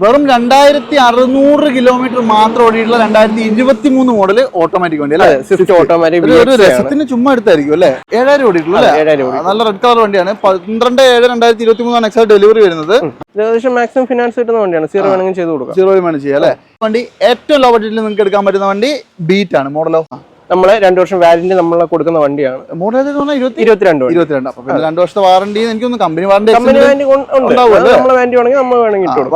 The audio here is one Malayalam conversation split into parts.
വെറും രണ്ടായിരത്തി അറുന്നൂറ് കിലോമീറ്റർ മാത്രം ഓടിയിട്ടുള്ള രണ്ടായിരത്തി ഇരുപത്തി മൂന്ന് മോഡൽ ഓട്ടോമാറ്റിക് വണ്ടി അല്ലേ സ്വിഫ്റ്റ് ഓട്ടോമാറ്റിക് ഒരു- രസത്തിന് ചുമ്മാ എടുത്തായിരിക്കും അല്ലേ? ഏഴായിരം ഓടിയിട്ടുള്ളൂ നല്ല റെഡ് കളർ വണ്ടിയാണ്. പന്ത്രണ്ട് ഏഴ് രണ്ടായിരത്തി ഇരുപത്തി മൂന്നാണ് എക്സാ ഡെലിവറി വരുന്നത് ഏകദേശം മാക്സിമം ഫിനാൻസ് കിട്ടുന്ന വണ്ടിയാണ്. സീറോ വേണമെങ്കിൽ ചെയ്ത് കൊടുക്കാം. സീറോ വേണമെങ്കിൽ ചെയ്യാം അല്ലേ? വണ്ടി ഏറ്റവും ലോ ബഡ്ജറ്റിൽ നിങ്ങൾക്ക് എടുക്കാൻ പറ്റുന്ന വണ്ടി ബീറ്റ് ആണ്. മോഡൽ മോഡലോ നമ്മൾ രണ്ടു വർഷം വാരന്റി നമ്മൾ കൊടുക്കുന്ന വണ്ടിയാണ്. ഇരുപത്തിരണ്ട് രണ്ട് വർഷത്തെ എനിക്കൊന്ന് കമ്പനി? നമ്മൾ നമ്മൾ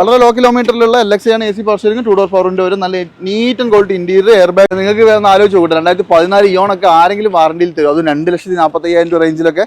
വളരെ ലോ കിലോമീറ്ററിലുള്ള എൽ എക്സ് ആണ് A C power steering two door പവറിന്റെ ഒരു നല്ല neat and quality interior air bag നിങ്ങൾക്ക് വേറെ ആലോചിച്ച് കൂട്ടും. രണ്ടായിരത്തി പതിനാല് ഇയോൺ ഒക്കെ ആരെങ്കിലും വാറണ്ടിയിൽ തരും. അത് രണ്ട് ലക്ഷത്തി നാൽപ്പത്തി അയ്യായിരം രൂപ റേഞ്ചിലൊക്കെ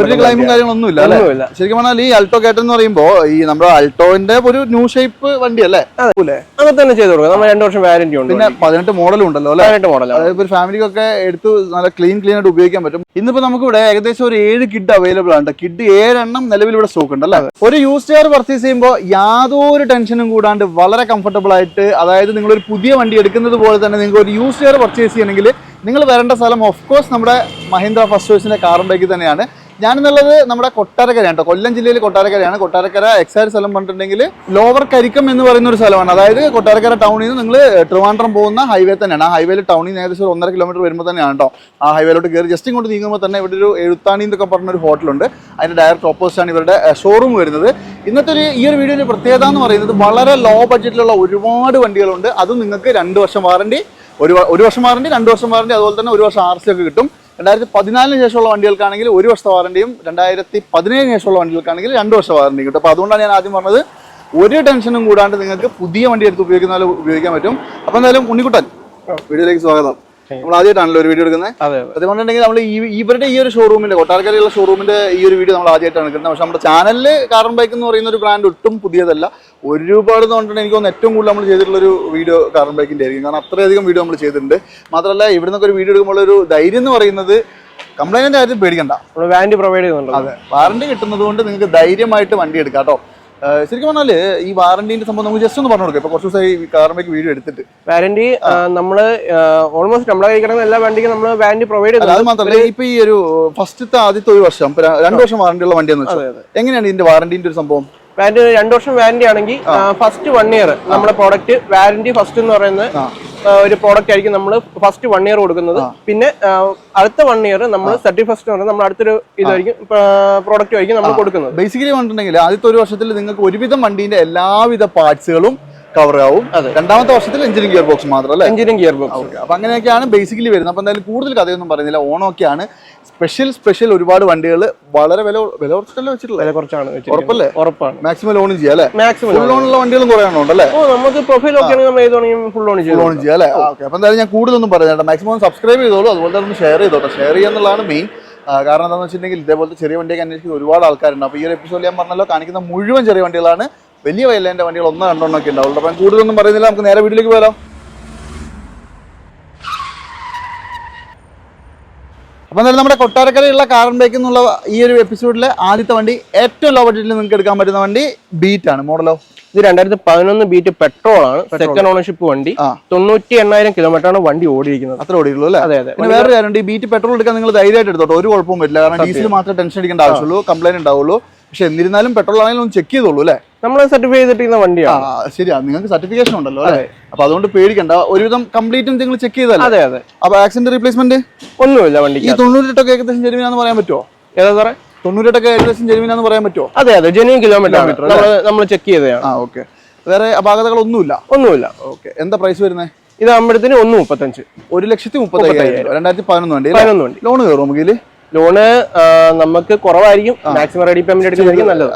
ഒരു ക്ലൈമും കാര്യങ്ങളൊന്നുമില്ല അല്ലേ? ശരിക്കും പറഞ്ഞാൽ ഈ അൾട്ടോ കാറ്റ് എന്ന് പറയുമ്പോൾ ഈ നമ്മുടെ അൾട്ടോന്റെ ഒരു ന്യൂ ഷേപ്പ് വണ്ടി അല്ലേ? അല്ലേ? അങ്ങനെ തന്നെ ചെയ്തു കൊടുക്കാം. നമ്മൾ രണ്ടു വർഷം വാറന്റി ഉണ്ട് പിന്നെ പതിനെട്ട് മോഡലും ഉണ്ടല്ലോ അല്ലേ? പതിനെട്ട് മോഡൽ അതായത് ഒരു ഫാമിലിക്കൊക്കെ എടുത്ത് നല്ല ക്ലീൻ ക്ലീൻ ആയിട്ട് ഉപയോഗിക്കാൻ പറ്റും. ഇന്നിപ്പോ നമുക്ക് ഇവിടെ ഏകദേശം ഒരു ഏഴ് കിഡ് അവൈലബിൾ ആണ് കിഡ് ഏഴെണ്ണം നിലവിൽ ഇവിടെ സ്റ്റോക്ക് ഉണ്ട് അല്ലേ? ഒരു യൂസ് ചെയർ പർച്ചേസ് ചെയ്യുമ്പോൾ യാതൊരു ടെൻഷനും കൂടാണ്ട് വളരെ കംഫർട്ടബിൾ ആയിട്ട് അതായത് നിങ്ങൾ ഒരു പുതിയ വണ്ടി എടുക്കുന്നത് പോലെ തന്നെ നിങ്ങൾ ഒരു യൂസ് ചെയർ പർച്ചേസ് ചെയ്യണമെങ്കിൽ നിങ്ങൾ വരേണ്ട സ്ഥലം ഓഫ് കോഴ്സ് നമ്മുടെ മഹീന്ദ്ര ഫസ്റ്റ് ചോയ്സിന്റെ കാറും തന്നെയാണ്. ഞാനെന്നുള്ളത് നമ്മുടെ കൊട്ടാരക്കരയാണ് കേട്ടോ കൊല്ലം ജില്ലയിൽ കൊട്ടാരക്കരയാണ്. കൊട്ടാരക്കര എക്സൈസ് സ്ഥലം പറഞ്ഞിട്ടുണ്ടെങ്കിൽ ലോവർ കരിക്കം എന്ന് പറയുന്ന ഒരു സ്ഥലമാണ്. അതായത് കൊട്ടാരക്കര ടൗണിൽ നിന്ന് നിങ്ങൾ ട്രിവാൻഡ്രം പോകുന്ന ഹൈവേ തന്നെയാണ്. ആ ഹൈവേയിൽ ടൗണിൽ നിന്ന് ഏകദേശം ഒന്നര കിലോമീറ്റർ വരുമ്പോൾ തന്നെയാണ് കേട്ടോ ആ ഹൈവേയിലോട്ട് കയറി ജസ്റ്റ് ഇങ്ങോട്ട് നീങ്ങുമ്പോൾ തന്നെ ഇവിടെ ഒരു എഴുത്താണി എന്നൊക്കെ പറഞ്ഞ ഒരു ഹോട്ടലുണ്ട്. അതിന്റെ ഡയറക്റ്റ് ഓപ്പോസിറ്റാണ് ഇവരുടെ ഷോറൂം വരുന്നത്. ഇന്നത്തെ ഒരു ഈ ഒരു വീഡിയോയിൽ പ്രത്യേകത എന്ന് പറയുന്നത് വളരെ ലോ ബഡ്ജറ്റിലുള്ള ഒരുപാട് വണ്ടികളുണ്ട്. അതും നിങ്ങൾക്ക് രണ്ട് വർഷം വാറണ്ടി ഒരു ഒരു വർഷം വാറണ്ടി രണ്ട് വർഷം വാറണ്ടി അതുപോലെ തന്നെ ഒരു വർഷം ആർ സി ഒക്കെ കിട്ടും. രണ്ടായിരത്തി പതിനാലിന് ശേഷമുള്ള വണ്ടികൾക്കാണെങ്കിൽ ഒരു വർഷ വാറണ്ടിയും രണ്ടായിരത്തി പതിനേഴിന് ശേഷമുള്ള വണ്ടികൾക്കാണെങ്കിൽ രണ്ട് വർഷ വാറണ്ടിയും കിട്ടും. അപ്പോൾ അതുകൊണ്ടാണ് ഞാൻ ആദ്യം പറഞ്ഞത് ഒരു ടെൻഷനും കൂടാണ്ട് നിങ്ങൾക്ക് പുതിയ വണ്ടി എടുത്ത് ഉപയോഗിക്കുന്ന പോലെ ഉപയോഗിക്കാൻ പറ്റും. അപ്പോൾ എന്തായാലും ഉണ്ണിക്കുട്ടൻ വീഡിയോയിലേക്ക് സ്വാഗതം. നമ്മൾ ആദ്യമായിട്ടാണല്ലോ ഒരു വീഡിയോ എടുക്കുന്നത്. അതെ അതുകൊണ്ടുണ്ടെങ്കിൽ നമ്മൾ ഈ ഇവരുടെ ഈ ഒരു ഷോറൂമിന്റെ കൊട്ടാരക്കരയുള്ള ഷോറൂമിന്റെ ഈ ഒരു വീഡിയോ നമ്മൾ ആദ്യമായിട്ടാണ് എടുക്കുന്നത്. പക്ഷെ നമ്മുടെ ചാനലിൽ കാർബൺ ബൈക്ക് എന്ന് പറയുന്ന ഒരു ബ്രാൻഡ് ഒട്ടും പുതിയതല്ല. ഒരുപാട് പറഞ്ഞിട്ടുണ്ടെങ്കിൽ എനിക്ക് തോന്നുന്നു ഏറ്റവും കൂടുതൽ നമ്മൾ ചെയ്തിട്ടുള്ള ഒരു വീഡിയോ കാർബൺ ബൈക്കിന്റെ ആയിരിക്കും. കാരണം അത്രയധികം വീഡിയോ നമ്മൾ ചെയ്തിട്ടുണ്ട്. മാത്രമല്ല ഇവിടെ നിന്നൊക്കെ ഒരു വീഡിയോ എടുക്കുമ്പോൾ ഒരു ധൈര്യം എന്ന് പറയുന്നത് കംപ്ലൈന്റിന്റെ കാര്യം പേടിക്കണ്ട. വാറണ്ടി പ്രൊവൈഡ് ചെയ്യുന്നുണ്ട് അതെ. വാറണ്ടി കിട്ടുന്നത് കൊണ്ട് നിങ്ങൾക്ക് ധൈര്യമായിട്ട് വണ്ടി എടുക്കാം കേട്ടോ. ശരിക്കും പറഞ്ഞാൽ ഈ വാറണ്ടിന്റെ സംഭവം നമുക്ക് ജസ്റ്റ് ഒന്ന് പറഞ്ഞു കൊടുക്കാം. ഇപ്പൊ കുറച്ച് ദിവസമായി ബൈക്ക് വീഡിയോ എടുത്തിട്ട്. വാറണ്ടി നമ്മൾ ഓൾമോസ്റ്റ് നമ്മളെ കൈ കിടക്കുന്ന എല്ലാ വണ്ടിക്കും നമ്മൾ വാറണ്ടി പ്രൊവൈഡ് ചെയ്യുന്നത് അത് മാത്രമല്ല ഇപ്പൊ ഈ ഒരു ഫസ്റ്റത്തെ ആദ്യത്തെ ഒരു വർഷം രണ്ട് വർഷം വാറണ്ടി ഉള്ള വണ്ടി എന്ന് വെച്ചാൽ എങ്ങനെയാണ് ഇതിന്റെ വാറണ്ടിന്റെ ഒരു സംഭവം? വാരന്റി രണ്ടു വർഷം വാരന്റി ആണെങ്കിൽ ഫസ്റ്റ് വൺ ഇയർ നമ്മുടെ പ്രോഡക്റ്റ് വാരന്റി ഫസ്റ്റ് എന്ന് പറയുന്നത് ഒരു പ്രോഡക്റ്റ് ആയിരിക്കും നമ്മൾ ഫസ്റ്റ് വൺ ഇയർ കൊടുക്കുന്നത്. പിന്നെ അടുത്ത വൺ ഇയർ നമ്മൾ തേർട്ടി ഫസ്റ്റ് പറഞ്ഞാൽ നമ്മൾ അടുത്തൊരു ഇതായിരിക്കും പ്രോഡക്റ്റ് ആയിരിക്കും നമ്മൾ കൊടുക്കുന്നത്. ബേസിക്കലി പറഞ്ഞിട്ടുണ്ടെങ്കിൽ ആദ്യത്തെ ഒരു വർഷത്തിൽ നിങ്ങൾക്ക് ഒരുവിധം വണ്ടീന്റെ എല്ലാവിധ പാർട്സുകളും കവർ ആവും. രണ്ടാമത്തെ വർഷത്തിൽ എഞ്ചിനീയറിംഗ് ഗിയർ ബോക്സ് മാത്രം അല്ലേ? എഞ്ചിനീയറിംഗ് ഗിയർ ബോക്സ് അപ്പൊ അങ്ങനെയൊക്കെയാണ് ബേസിക്കലി വരുന്നത്. അപ്പൊ എന്തായാലും കൂടുതൽ കഥയൊന്നും പറയുന്നില്ല. ഓണമൊക്കെയാണ്. സ്പെഷ്യൽ സ്പെഷ്യൽ ഒരുപാട് വണ്ടികൾ വളരെ വില വില കുറച്ചല്ലേ വെച്ചിട്ടുള്ളത്? വില കുറച്ചാണ്. ഉറപ്പല്ലേ? ഉറപ്പാണ്. മാക്സിമം ലോൺ ചെയ്യാം അല്ലേ? മാക്സിമം ഫുൾ ലോണുള്ള വണ്ടികളും കുറെ എണ്ണം ഉണ്ടല്ലേ നമുക്ക് പ്രൊഫൈൽ ഒക്കെ ഫുൾ ഓൺ ചെയ്യാം ലോൺ ചെയ്യാം അല്ലേ? ഓക്കെ അപ്പൊ എന്തായാലും ഞാൻ കൂടുതലൊന്നും പറയാം മാക്സിമം സബ്സ്ക്രൈബ് ചെയ്തോളൂ. അതുപോലെ തന്നെ ഷെയർ ചെയ്തോട്ടെ. ഷെയർ ചെയ്യാന്നുള്ളതാണ് മെയിൻ കാരണം എന്താണെന്ന് വെച്ചിട്ടുണ്ടെങ്കിൽ ഇതേപോലത്തെ ചെറിയ വണ്ടിയൊക്കെ അന്വേഷിക്കുന്ന ഒരുപാട് ആൾക്കാരുണ്ട്. അപ്പോൾ ഈ ഒരു എപ്പിസോഡിൽ ഞാൻ പറഞ്ഞല്ലോ കാണിക്കുന്ന മുഴുവൻ ചെറിയ വണ്ടികളാണ് വലിയ വയലിന്റെ വണ്ടികൾ ഒന്നോ രണ്ടെണ്ണമൊക്കെ ഉണ്ടാവുള്ളൂ. അപ്പം കൂടുതലൊന്നും പറയുന്നില്ല. നമുക്ക് നേരെ വീട്ടിലേക്ക് പോയാലോ? അപ്പോൾ എന്തായാലും നമ്മുടെ കൊട്ടാരക്കരയുള്ള കാറൻ ബൈക്ക് എന്നുള്ള ഈ ഒരു എപ്പിസോഡിലെ ആദ്യത്തെ വണ്ടി ഏറ്റവും ലോ ബഡ്ജറ്റിൽ നിങ്ങൾക്ക് എടുക്കാൻ പറ്റുന്ന വണ്ടി ബീറ്റ് ആണ്. മോഡലോ? ഇത് രണ്ടായിരത്തി പതിനൊന്ന് ബീറ്റ് പെട്രോൾ ആണ് സെക്കൻഡ് ഓണർഷിപ്പ് വണ്ടി. തൊണ്ണൂറ്റി എണ്ണായിരം കിലോമീറ്റർ ആണ് വണ്ടി ഓടിയിരിക്കുന്നത്. അത്ര ഓടിയിട്ടുള്ളൂ അല്ലേ? അതെ അതെ. പിന്നെ വേറെ കാര്യമുണ്ട് ഈ ബീറ്റ് പെട്രോൾ എടുക്കാൻ നിങ്ങൾ ധൈര്യമായിട്ട് എടുത്തോട്ടോ. ഒരു കുഴപ്പവും വരില്ല. കാരണം ഡീസൽ മാത്രമേ ടെൻഷൻ അടിക്കേണ്ട ആവശ്യമുള്ളൂ. കംപ്ലൈന്റ് ഉണ്ടാവുള്ളൂ. പക്ഷെ എന്നിരുന്നാലും പെട്രോൾ ആണെങ്കിലും ഒന്ന് ചെക്ക് ചെയ്തോളൂ അല്ലേ? നമ്മൾ സർട്ടിഫൈ ചെയ്തിട്ടിരുന്ന ആ വണ്ടിയാണ് ശരിയാ. നിങ്ങൾക്ക് സർട്ടിഫിക്കേഷൻ ഉണ്ടല്ലോ അല്ലേ? അപ്പൊ അതുകൊണ്ട് പേടിക്കണ്ട. ഒരുവിധം കംപ്ലീറ്റും നിങ്ങൾ ചെക്ക് ചെയ്താലും അതെ അതെ. അപ്പൊ ആക്സിഡന്റ് റീപ്ലേസ്മെന്റ് ഒന്നുമില്ല ഈ വണ്ടിക്ക് തൊണ്ണൂറ്റെട്ടൊക്കെ ഏകദേശം ജെനുവിനാന്ന് പറയാൻ പറ്റുമോ ഏതാ സാറേ? തൊണ്ണൂറ്റെട്ടൊക്കെ ഏകദേശം ജെനുവിനാന്ന് പറയാൻ പറ്റുമോ അതെ അതെ. ജെന്യൂൻ കിലോമീറ്റർ നമ്മൾ നമ്മൾ ചെക്ക് ചെയ്തതാണ്. ആ ഓക്കെ വേറെ അപാകതകൾ ഒന്നുമില്ല. ഓക്കെ എന്താ പ്രൈസ് വരുന്നത് ഇതാകുമ്പോഴത്തേന് ഒന്ന് മുപ്പത്തഞ്ച്. ഒരു ലക്ഷത്തി മുപ്പത്തി അയ്യായിരം രണ്ടായിരത്തി പതിനൊന്ന് വണ്ടി പതിനൊന്ന് വണ്ടി. ലോൺ കയറും നമുക്ക് ലോണ് നമുക്ക് കുറവായിരിക്കും. മാക്സിമം റെഡി പേയ്മെന്റ് എടുക്കുന്നതായിരിക്കും നല്ലത്.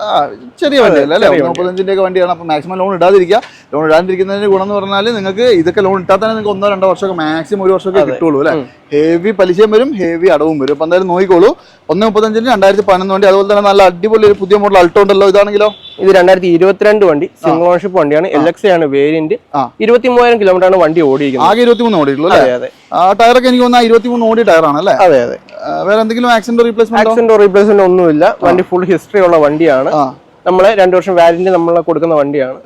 ചെറിയ വണ്ടിയല്ല അല്ലേ. മുപ്പത്തഞ്ചിന്റെ ഒക്കെ വണ്ടിയാണ്. അപ്പൊ മാക്സിമം ലോൺ ഇടാതിരിക്കുക. ലോൺ ഇടാതിരിക്കുന്നതിന്റെ ഗുണം എന്ന് പറഞ്ഞാൽ നിങ്ങൾക്ക് ഇതൊക്കെ ലോൺ ഇട്ടാൽ തന്നെ നിങ്ങൾക്ക് ഒന്നോ രണ്ടോ വർഷമൊക്കെ മാക്സിമം ഒരു വർഷമൊക്കെ കിട്ടുള്ളൂ അല്ലേ? ഹെവി പലിശയും വരും ഹെവി അടവും വരും. അപ്പൊ എന്തായാലും നോക്കിക്കോളൂ. ഒന്ന് മുപ്പത്തഞ്ചിന് രണ്ടായിരത്തി പതിനൊന്ന് വണ്ടി. അതുപോലെ തന്നെ നല്ല അടിപൊളി ഒരു പുതിയ മോഡൽ അൾട്ടോ ഉണ്ടല്ലോ ഇതാണെങ്കിലോ? ഇത് രണ്ടായിരത്തി ഇരുപത്തിരണ്ട് വണ്ടി സിംഗിൾ ഓണർഷിപ്പ് വണ്ടിയാണ്. എൽ എക്സ് ആണ് വേരിയന്റ്. ഇരുപത്തി മൂവായിരം കിലോമീറ്റർ ആണ് വണ്ടി ഓടിയിരിക്കുന്നത്. ആകെ ഇരുപത്തി മൂന്ന് ഓടിയിട്ടുള്ളൂ അല്ലേ? അതെ അതെ. ആ ടയറൊക്കെ എനിക്ക് തോന്നുന്നു ഇരുപത്തി മൂന്ന് ഓടി ടയറാണ് അല്ലേ? അതെ അതെ. വേറെ എന്തെങ്കിലും ആക്സിഡന്റ് റീപ്ലേസ്മെന്റ് ആക്സിഡന്റ് റീപ്ലേസ്മെന്റ് ഒന്നുമില്ല. വണ്ടി ഫുൾ ഹിസ്റ്ററി ഉള്ള വണ്ടിയാണ്. നമ്മൾ രണ്ടു വർഷം വാരന്റി നമ്മൾ കൊടുക്കുന്ന വണ്ടിയാണ്.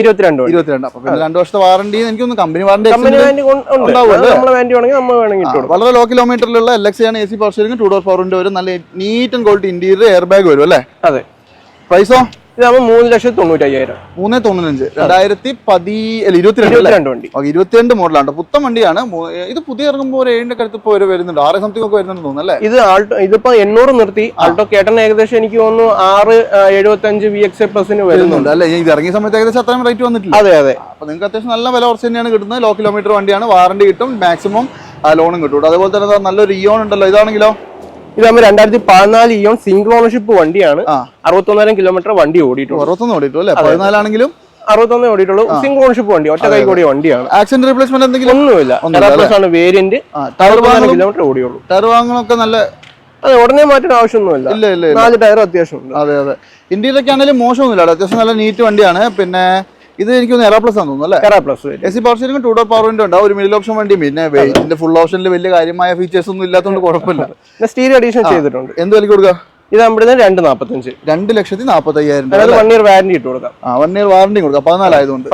ഇരുപത്തിരണ്ട് ഇരുപത്തിരണ്ട്. അപ്പൊ രണ്ട് വർഷത്തെ വാറണ്ടി എനിക്കൊന്ന് കമ്പനി? നമ്മൾ വേണമെങ്കിൽ നമ്മൾ വേണമെങ്കിൽ വളരെ ലോ കിലോമീറ്ററിലുള്ള എൽ എക്സ് ആണ് A C power steering two door പവറിന്റെ ഒരു നല്ല neat and quality interior air bag വരും അല്ലേ? അതെ. പ്രൈസോ ഇതാകുമ്പോൾ മൂന്ന് ലക്ഷത്തി തൊണ്ണൂറ്റയ്യായിരം. മൂന്ന് തൊണ്ണൂറ്റഞ്ച്. രണ്ടായിരത്തി പതി അല്ല ഇരുപത്തിരണ്ട് വണ്ടി. ഓക്കെ ഇരുപത്തിരണ്ട് മോഡലാണ്. പുത്തൻ വണ്ടിയാണ്. ഇത് പുതിയ ഇറങ്ങുമ്പോൾ ഒരു ഏഴിന്റെ കടുത്ത് ഇപ്പോൾ വരുന്നുണ്ട്. ആറ് സംതിങ് ഒക്കെ വരുന്നുണ്ട് തോന്നുന്നു അല്ലേ? ഇത് ആൾട്ടോ ഇതിപ്പോ എണ്ണൂറ് നിർത്തി. ആൾട്ടോ കേട്ടൻ ഏകദേശം എനിക്ക് തോന്നുന്നു ആറ് എഴുപത്തഞ്ച് വി എക്സ് പ്ലസിന് വരുന്നുണ്ട്. അല്ലേ? ഇത് ഇറങ്ങിയ സമയത്ത് ഏകദേശം അത്രയും റേറ്റ് വന്നിട്ടില്ല? അതെ അതെ. അപ്പൊ നിങ്ങൾക്ക് അത്യാവശ്യം നല്ല വില കുറച്ച് തന്നെയാണ് കിട്ടുന്നത്. ലോ കിലോമീറ്റർ വണ്ടിയാണ്. വാറണ്ടി കിട്ടും. മാക്സിമം ലോണും കിട്ടും. അതുപോലെ തന്നെ നല്ലൊരു ഇയോൺ ഉണ്ടല്ലോ. ഇതാണെങ്കിലോ? ഇതാകുമ്പോൾ രണ്ടായിരത്തി പതിനാല് ഇയോൺ സിംഗിൾ ഓണർഷിപ്പ് വണ്ടിയാണ്. അറുപത്തൊന്നായിരം കിലോമീറ്റർ വണ്ടി ഓടിയിട്ടുള്ളൂ. അറുപത്തൊന്ന് ഓടിയിട്ടു അല്ലേ? പതിനാലാണെങ്കിലും? അറുപത്തൊന്നേ ഓടിയിട്ടുള്ളൂ. സിംഗിൾ ഓണർഷിപ്പ് വണ്ടി ഒറ്റ കൈ കൂടിയ വണ്ടിയാണ്. ആക്സിഡന്റ് റീപ്ലേസ്മെന്റ് എന്തെങ്കിലും? ഒന്നുമില്ല. ആണ് വേരിയന്റ് കിലോമീറ്റർ ഓടിയുള്ളൂ. ടയർ വാങ്ങണമൊക്കെ നല്ല അതെ ഉടനെ മാറ്റേണ്ട ആവശ്യമൊന്നുമില്ല. നാല് ടയർ അത്യാവശ്യം അതെ അതെ. ഇന്ത്യയിലൊക്കെ ആണെങ്കിലും മോശമൊന്നുമില്ല. അത്യാവശ്യം നല്ല നീറ്റ് വണ്ടിയാണ്. പിന്നെ ഇത് എനിക്ക് തോന്നുന്നു എറാ പ്ലസ് ആണെന്ന് തോന്നുന്നു അല്ലേ? Plus A C power steering two door power window ഉണ്ടാവും ഒരു മിഡിൽ ഓപ്ഷൻ വണ്ടി. പിന്നെ വെയിറ്റിന്റെ ഫുൾ ഓപ്ഷനിൽ വലിയ കാര്യമായ ഫീച്ചേഴ്സ് ഒന്നും ഇല്ലാത്തതുകൊണ്ട് കുഴപ്പമില്ല. സ്റ്റീരിയോ അഡീഷൻ ചെയ്തിട്ടുണ്ട്. എന്ത് വിലക്ക് കൊടുക്കുക ഇത് നമ്മുടെ രണ്ട് നാപ്പത്തഞ്ച്. രണ്ട് ലക്ഷത്തി നാൽപ്പത്തി അയ്യായിരം വൺ ഇയർ വാറന്റി ഇട്ട് കൊടുക്കാം. ആ വൺ ഇയർ വാറണ്ടി കൊടുക്കാം. പതിനാലായതുകൊണ്ട്.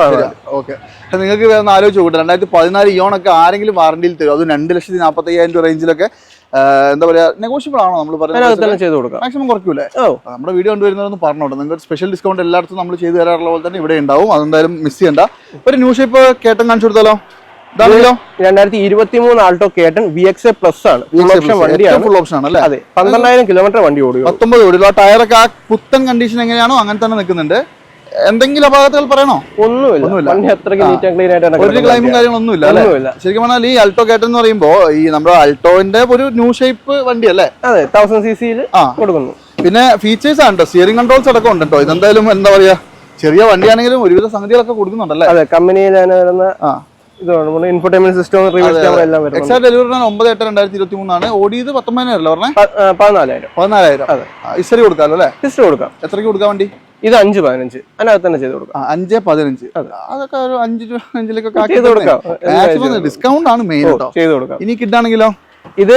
ഓക്കെ നിങ്ങൾക്ക് വേറെ ആലോചിച്ച് കൂട്ടാം. രണ്ടായിരത്തി പതിനാല് ഇയോണൊക്കെ ആരെങ്കിലും വാറണ്ടിയിൽ തരും. അത് രണ്ട് ലക്ഷത്തി നാൽപ്പത്തി അയ്യായിരം രൂപ റേഞ്ചിലൊക്കെ എന്താ പറയാ നെഗോഷ്യബിൾ ആണോ നമ്മൾ പറയുന്നത്? ചെയ്ത് കൊടുക്കാം. മാക്സിമം കുറയ്ക്കൂലേ? ഓ. നമ്മുടെ വീഡിയോ കണ്ടുവരുന്നതെന്ന് പറഞ്ഞോട്ടെ. നിങ്ങൾക്ക് സ്പെഷ്യൽ ഡിസ്കൗണ്ട് എല്ലായിടത്തും നമ്മൾ ചെയ്തു തരാറുള്ള പോലെ തന്നെ ഇവിടെ ഉണ്ടാവും. അതെന്തായാലും മിസ് ചെയ്യണ്ട. ഒരു ന്യൂ ഷേപ്പ് കേട്ടൻ കാണിച്ചു കൊടുത്താലോ? രണ്ടായിരത്തി ഇരുപത്തി മൂന്ന് ആൾട്ടോ കേട്ടൻ വി എക്സ് എ പ്ലസ് ആണ്. ഫുൾ ഓപ്ഷൻ ആണ് അതെ. പന്ത്രണ്ടായിരം കിലോമീറ്റർ വണ്ടി ഓടിയോ പത്തൊമ്പത് ഓടി ആ ടയറൊക്കെ ആ പുത്തൻ കണ്ടീഷൻ എങ്ങനെയാണോ അങ്ങനെ തന്നെ നിൽക്കുന്നുണ്ട്. എന്തെങ്കിലും അപാകതകൾ പറയണോ? ഒന്നുമില്ല. ഒരു കിടക്കുന്നത്. ക്ലൈമും കാര്യങ്ങളൊന്നും അല്ലേ? ഒന്നുമില്ല. ശരിക്കും പറഞ്ഞാൽ ഈ അൾട്ടോ കേട്ടൻ എന്ന് പറയുമ്പോ ഈ നമ്മുടെ അൾട്ടോന്റെ ഒരു ന്യൂ ഷേപ്പ് വണ്ടി അല്ലേ? അതെ തൗസൻഡ് സി സിയിൽ. കൊടുക്കുന്നു. പിന്നെ ഫീച്ചേഴ്സ് ആണ് കേട്ടോ സ്റ്റിയറിംഗ് കൺട്രോൾസ് അടക്കം ഉണ്ട് കേട്ടോ ഇതെന്തായാലും എന്താ പറയാ ചെറിയ വണ്ടിയാണെങ്കിലും ഒരുവിധ സംഗതികളൊക്കെ കൊടുക്കുന്നുണ്ടല്ലേ? അതെ കമ്പനിയിൽ വരുന്ന വരുന്ന ഇൻഫോർടൈൻമെന്റ് സിസ്റ്റം റിവേഴ്സ് ക്യാമറ എല്ലാം ഡെലിവറി ഒമ്പത് എട്ട് രണ്ടായിരത്തി ഇരുപത്തി മൂന്നാണ് ഓടിയത് പത്തൊമ്പതിനായിരം പറഞ്ഞേ? പ- പതിനാലായിരം. പതിനാലായിരം. അതെ. കൊടുക്കാമല്ലോ അല്ലേ? കൊടുക്കാം. എത്രയ്ക്ക് കൊടുക്കാൻ വണ്ടി? ഇത് അഞ്ച് പതിനഞ്ച്. അതിനകത്ത് തന്നെ ചെയ്ത് കൊടുക്കാം. അഞ്ച് പതിനഞ്ച്. അതൊക്കെ ഒരു അഞ്ച് ചെയ്ത് കൊടുക്കാം. ഡിസ്കൗണ്ട് ആണ് മെയിൻ കേട്ടോ ചെയ്ത് കൊടുക്കാം. ഇനി കിഡാണെങ്കിലോ ഇത്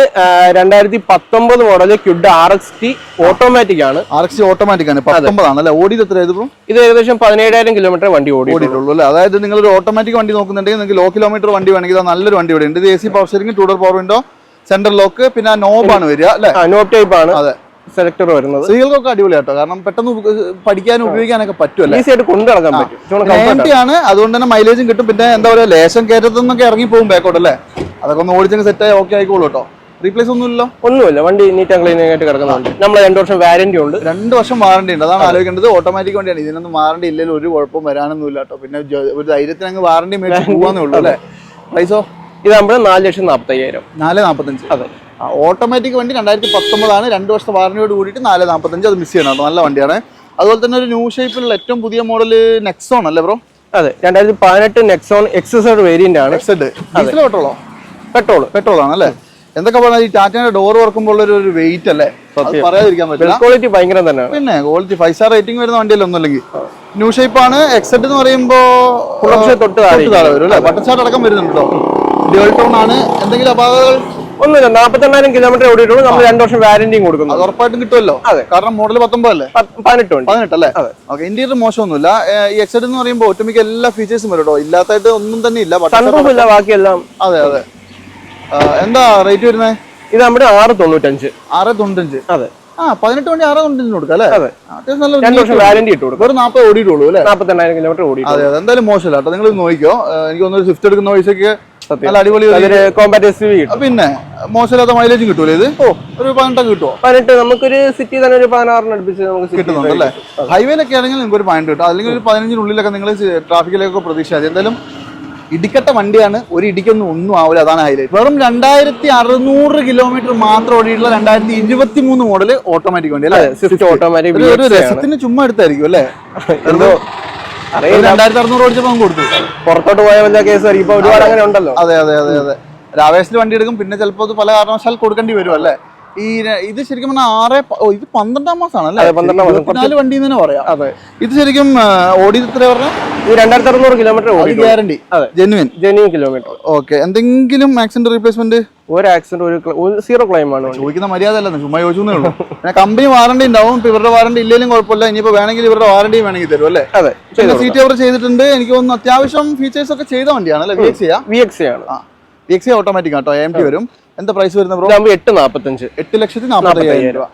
രണ്ടായിരത്തി പത്തൊമ്പത് model Kwid R X T automatic ആണ്. ആർ എക്സ് ഓട്ടോമാറ്റിക് ആണ്. പത്തൊമ്പതാണ് അല്ലേ? ഓടിയത് എത്ര ഇത് ഇത് ഏകദേശം പതിനേഴായിരം കിലോമീറ്റർ വണ്ടി ഓടി ഓടിയിട്ടുള്ളൂ അല്ലേ? അതായത് നിങ്ങൾ ഒരു ഓട്ടോമാറ്റിക് വണ്ടി നോക്കുന്നുണ്ടെങ്കിൽ നിങ്ങൾക്ക് ലോ കിലോമീറ്റർ വണ്ടി വേണമെങ്കിൽ നല്ലൊരു വണ്ടി ഇവിടെ ഉണ്ട്. ഇത് A C power steering two door power window central lock പിന്നെ നോബാണ് വരിക അല്ലേ? നോബ് ടൈപ്പ് ആണ്. അതെ. സെലക്ടർ വരുന്നത്. സ്ത്രീകൾക്കൊക്കെ അടിപൊളി കേട്ടോ കാരണം പെട്ടെന്ന് പഠിക്കാൻ പഠിക്കാനും ഉപയോഗിക്കാനൊക്കെ പറ്റുമല്ലേ? ഈസി ആയിട്ട് കൊണ്ടു നടക്കാൻ പറ്റും. ആണ്. അതുകൊണ്ട് തന്നെ മൈലേജും കിട്ടും. പിന്നെ എന്താ പറയുക ലേശം കയറ്റത്തു നിന്നൊക്കെ ഇറങ്ങി പോകും ബാക്കോട്ട് അല്ലേ? അതൊക്കെ ഒന്ന് ഓടിച്ചങ്ങ് സെറ്റ് ആയി ഓക്കെ ആയിക്കോളൂ കേട്ടോ റീപ്ലേസ് ഒന്നുമില്ലല്ലോ ഒന്നുമില്ല. വണ്ടി നീറ്റ് ആൻഡ് ക്ലീൻ ആയിട്ട് കിടക്കുന്നുണ്ട് നമ്മൾ രണ്ട് വർഷം വാരണ്ടി ഉണ്ട്. രണ്ട് വർഷം വാറണ്ടി ഉണ്ട്. അതാണ് ആലോചിക്കേണ്ടത്. ഓട്ടോമാറ്റിക് വണ്ടിയാണ്. ഇതിനൊന്നും വാറണ്ടി ഇല്ലെങ്കിൽ ഒരു കുഴപ്പം വരാനൊന്നുമില്ല കേട്ടോ പിന്നെ ഒരു ധൈര്യത്തിന് അങ്ങ് വാറണ്ടി മേടിച്ച് പോകാന്നേ ഉള്ളൂ അല്ലേ? പ്രൈസോ ഇതാകുമ്പോൾ നാല് ലക്ഷം നാൽപ്പത്തയ്യായിരം നാല് നാൽപ്പത്തഞ്ച് അതെ. ഓട്ടോമാറ്റിക് വണ്ടി രണ്ടായിരത്തി പത്തൊമ്പതാണ് രണ്ട് വർഷത്തെ വാറണ്ടിയോട് കൂടിയിട്ട് നാല് നാൽപ്പത്തഞ്ച് അത് മിസ് ചെയ്യണം കേട്ടോ. നല്ല വണ്ടിയാണ്. അതുപോലെ തന്നെ ഒരു ന്യൂ ഷേപ്പിലുള്ള ഏറ്റവും പുതിയ മോഡൽ നെക്സോൺ അല്ലേ ബ്രോ അതെ രണ്ടായിരത്തി പതിനെട്ട് നെക്സോൺ എക്സസൈഡ് വേരിയന്റ് ആണ്. എക്സെഡ് പെട്രോളോ പെട്രോൾ പെട്രോൾ ആണ് അല്ലേ? എന്തൊക്കെ പറഞ്ഞാൽ ഈ ടാറ്റയുടെ ഡോർ വർക്കുമ്പോൾ ഒരു വെയിറ്റ് അല്ലേ? പറയാതിരിക്കാൻ പറ്റില്ല. ക്വാളിറ്റി ഭയങ്കര തന്നെ. പിന്നെ ക്വാളിറ്റി ഫൈവ് സ്റ്റാർ റേറ്റിംഗ് വരുന്ന വണ്ടിയല്ല ഒന്നുമില്ലെങ്കിൽ. ന്യൂ ഷേപ്പ് ആണ്. എക്സെഡ് എന്ന് പറയുമ്പോ പക്ഷേ തൊട്ട് താഴെ വരും അല്ലേ? ബട്ടൺ സ്റ്റാർട്ട് അടക്കം വരുന്നുണ്ടോ കേട്ടോ ടോൺ ആണ്. എന്തെങ്കിലും അപാകതകൾ ഒന്നുമില്ല നാപ്പത്തെണ്ണായിരം കിലോമീറ്റർ ഓടിയിട്ടുള്ളൂ. നമ്മൾ രണ്ടു വർഷം വാരന്റിയും കൊടുക്കുന്നു. ഉറപ്പായിട്ടും കിട്ടുമല്ലോ? അതെ. കാരണം മോഡൽ പത്തൊമ്പതല്ലേ? അല്ലേ പതിനെട്ട് വണ്ടി. പതിനെട്ടല്ലേ ഓക്കെ ഇന്റീരിയർ മോശമൊന്നുമില്ല. ഈ എക്സൈഡ് എന്ന് പറയുമ്പോൾ ഒട്ടുമിക്ക എല്ലാ ഫീച്ചേഴ്സും വരും കേട്ടോ ഇല്ലാത്തായിട്ട് ഒന്നും തന്നെ ഇല്ല. സൺറൂഫ് ഇല്ല ബാക്കിയെല്ലാം. അതെ അതെ. എന്താ റേറ്റ് വരുന്നത് ഇത് നമ്മുടെ ആറ് തൊണ്ണൂറ്റഞ്ച്. ആറ് തൊണ്ണൂറ്റഞ്ച്. അതെ. ആ പതിനെട്ട് വണ്ടി ആറ് തൊണ്ണൂറ്റഞ്ച് കൊടുക്കാം അല്ലേ? അതെ. അത്യാവശ്യം നല്ല രണ്ടു വർഷം വാരന്റി ഇട്ട് കൊടുക്കും. ഒരു നാൽപ്പത് ഓടിയിട്ടുള്ളൂ അല്ലേ? നാൽപ്പത്തെണ്ണായിരം കിലോമീറ്റർ ഓടി അതെ അതെ. എന്തായാലും മോശമല്ല കേട്ടോ നിങ്ങൾ നോക്കിക്കോ. എനിക്ക് തോന്നുന്നു സ്വിഫ്റ്റ് എടുക്കുന്ന പൈസക്ക് നല്ല അടിപൊളി കോമ്പാറ്റ് എസ് പിന്നെ മോശമില്ലാത്ത മൈലേജ് കിട്ടൂലേ ഇത്? ഓ. ഒരു പതിനെട്ടൊക്കെ കിട്ടുമോ പതിനെട്ട് നമുക്കൊരു സിറ്റി തന്നെ ഒരു പതിനാറിന് അടുപ്പിച്ച് നമുക്ക് കിട്ടുന്നുണ്ട് അല്ലേ? ഹൈവേയിലൊക്കെ ആണെങ്കിൽ നിങ്ങൾക്ക് ഒരു പതിനെട്ട് കിട്ടും. അല്ലെങ്കിൽ ഒരു പതിനഞ്ചിനുള്ളിലൊക്കെ നിങ്ങൾ ട്രാഫിക്കിലേക്കൊക്കെ പ്രതീക്ഷ എന്തായാലും ഇടിക്കട്ട വണ്ടിയാണ്. ഒരു ഇടിക്കൊന്നും ഒന്നും ആവില്ല അതാണ് ഹൈലൈറ്റ് വെറും രണ്ടായിരത്തി അറുന്നൂറ് കിലോമീറ്റർ മാത്രം ഓടിയിട്ടുള്ള രണ്ടായിരത്തി ഇരുപത്തി മൂന്ന് മോഡൽ ഓട്ടോമാറ്റിക് വണ്ടി അല്ലേ? ഓട്ടോമാറ്റിക് ഒരു- രസത്തിന് ചുമ്മാ എടുത്തായിരിക്കും അല്ലേ? രണ്ടായിരത്തി അറുന്നൂറ് ഓടിച്ചപ്പോൾ നമുക്ക് കൊടുത്തു. പുറത്തോട്ട് പോയ വല്ല കേസ് ഇപ്പൊ ഒരുപാട് അങ്ങനെ ഉണ്ടല്ലോ. അതെ അതെ അതെ അതെ. രാവേശത്തിൽ വണ്ടി എടുക്കും പിന്നെ ചിലപ്പോൾ പല കാരണവശാൽ കൊടുക്കേണ്ടി വരും അല്ലേ? ഈ ഇത് ശരിക്കും പറഞ്ഞാൽ ആറ് ഓ, ഇത് പന്ത്രണ്ടാം മാസമാണ് അല്ലേ? പന്ത്രണ്ടാം മാസം. നാല് വണ്ടി തന്നെ പറയാം. അതെ. ഇത് ശരിക്കും ഓടിയത് എത്ര പറഞ്ഞാൽ രണ്ടായിരത്തി അറുന്നൂറ് കിലോമീറ്റർ ഗ്യാരണ്ടി. അതെ. ജെനുവിൻ ജെനുവിൻ കിലോമീറ്റർ ഓക്കെ എന്തെങ്കിലും ആക്സിഡന്റ് റീപ്ലേസ്മെന്റ് ഒരു ആക്സിഡന്റ് ഒരു സീറോ ക്ലൈം ആണ്. ചോദിക്കുന്ന മര്യാദ അല്ലെന്ന് ചുമ്മാ ചോദിച്ചേ ഉള്ളൂ. പിന്നെ കമ്പനി വാറണ്ടി ഉണ്ടാവും ഇപ്പൊ ഇവരുടെ വാറണ്ടി ഇല്ലെങ്കിലും കുഴപ്പമില്ല. ഇനിയിപ്പോ വേണമെങ്കിൽ ഇവരുടെ വാറണ്ടി വേണമെങ്കിൽ തരും അല്ലേ? അതെ സീറ്റ് അവർ ചെയ്തിട്ടുണ്ട്. എനിക്ക് തോന്നുന്നു അത്യാവശ്യം ഫീച്ചേഴ്സ് ഒക്കെ ചെയ്ത വണ്ടിയാണ് അല്ലേ? വി എക്സ് വി എക്സ് ആണ്. X automatic auto M T വരും. എന്താ പ്രൈസ് വരുന്ന ബ്രോ എട്ട് നാപ്പത്തഞ്ച്. എട്ട് ലക്ഷത്തി നാൽപ്പത്തി അയ്യായിരം രൂപ.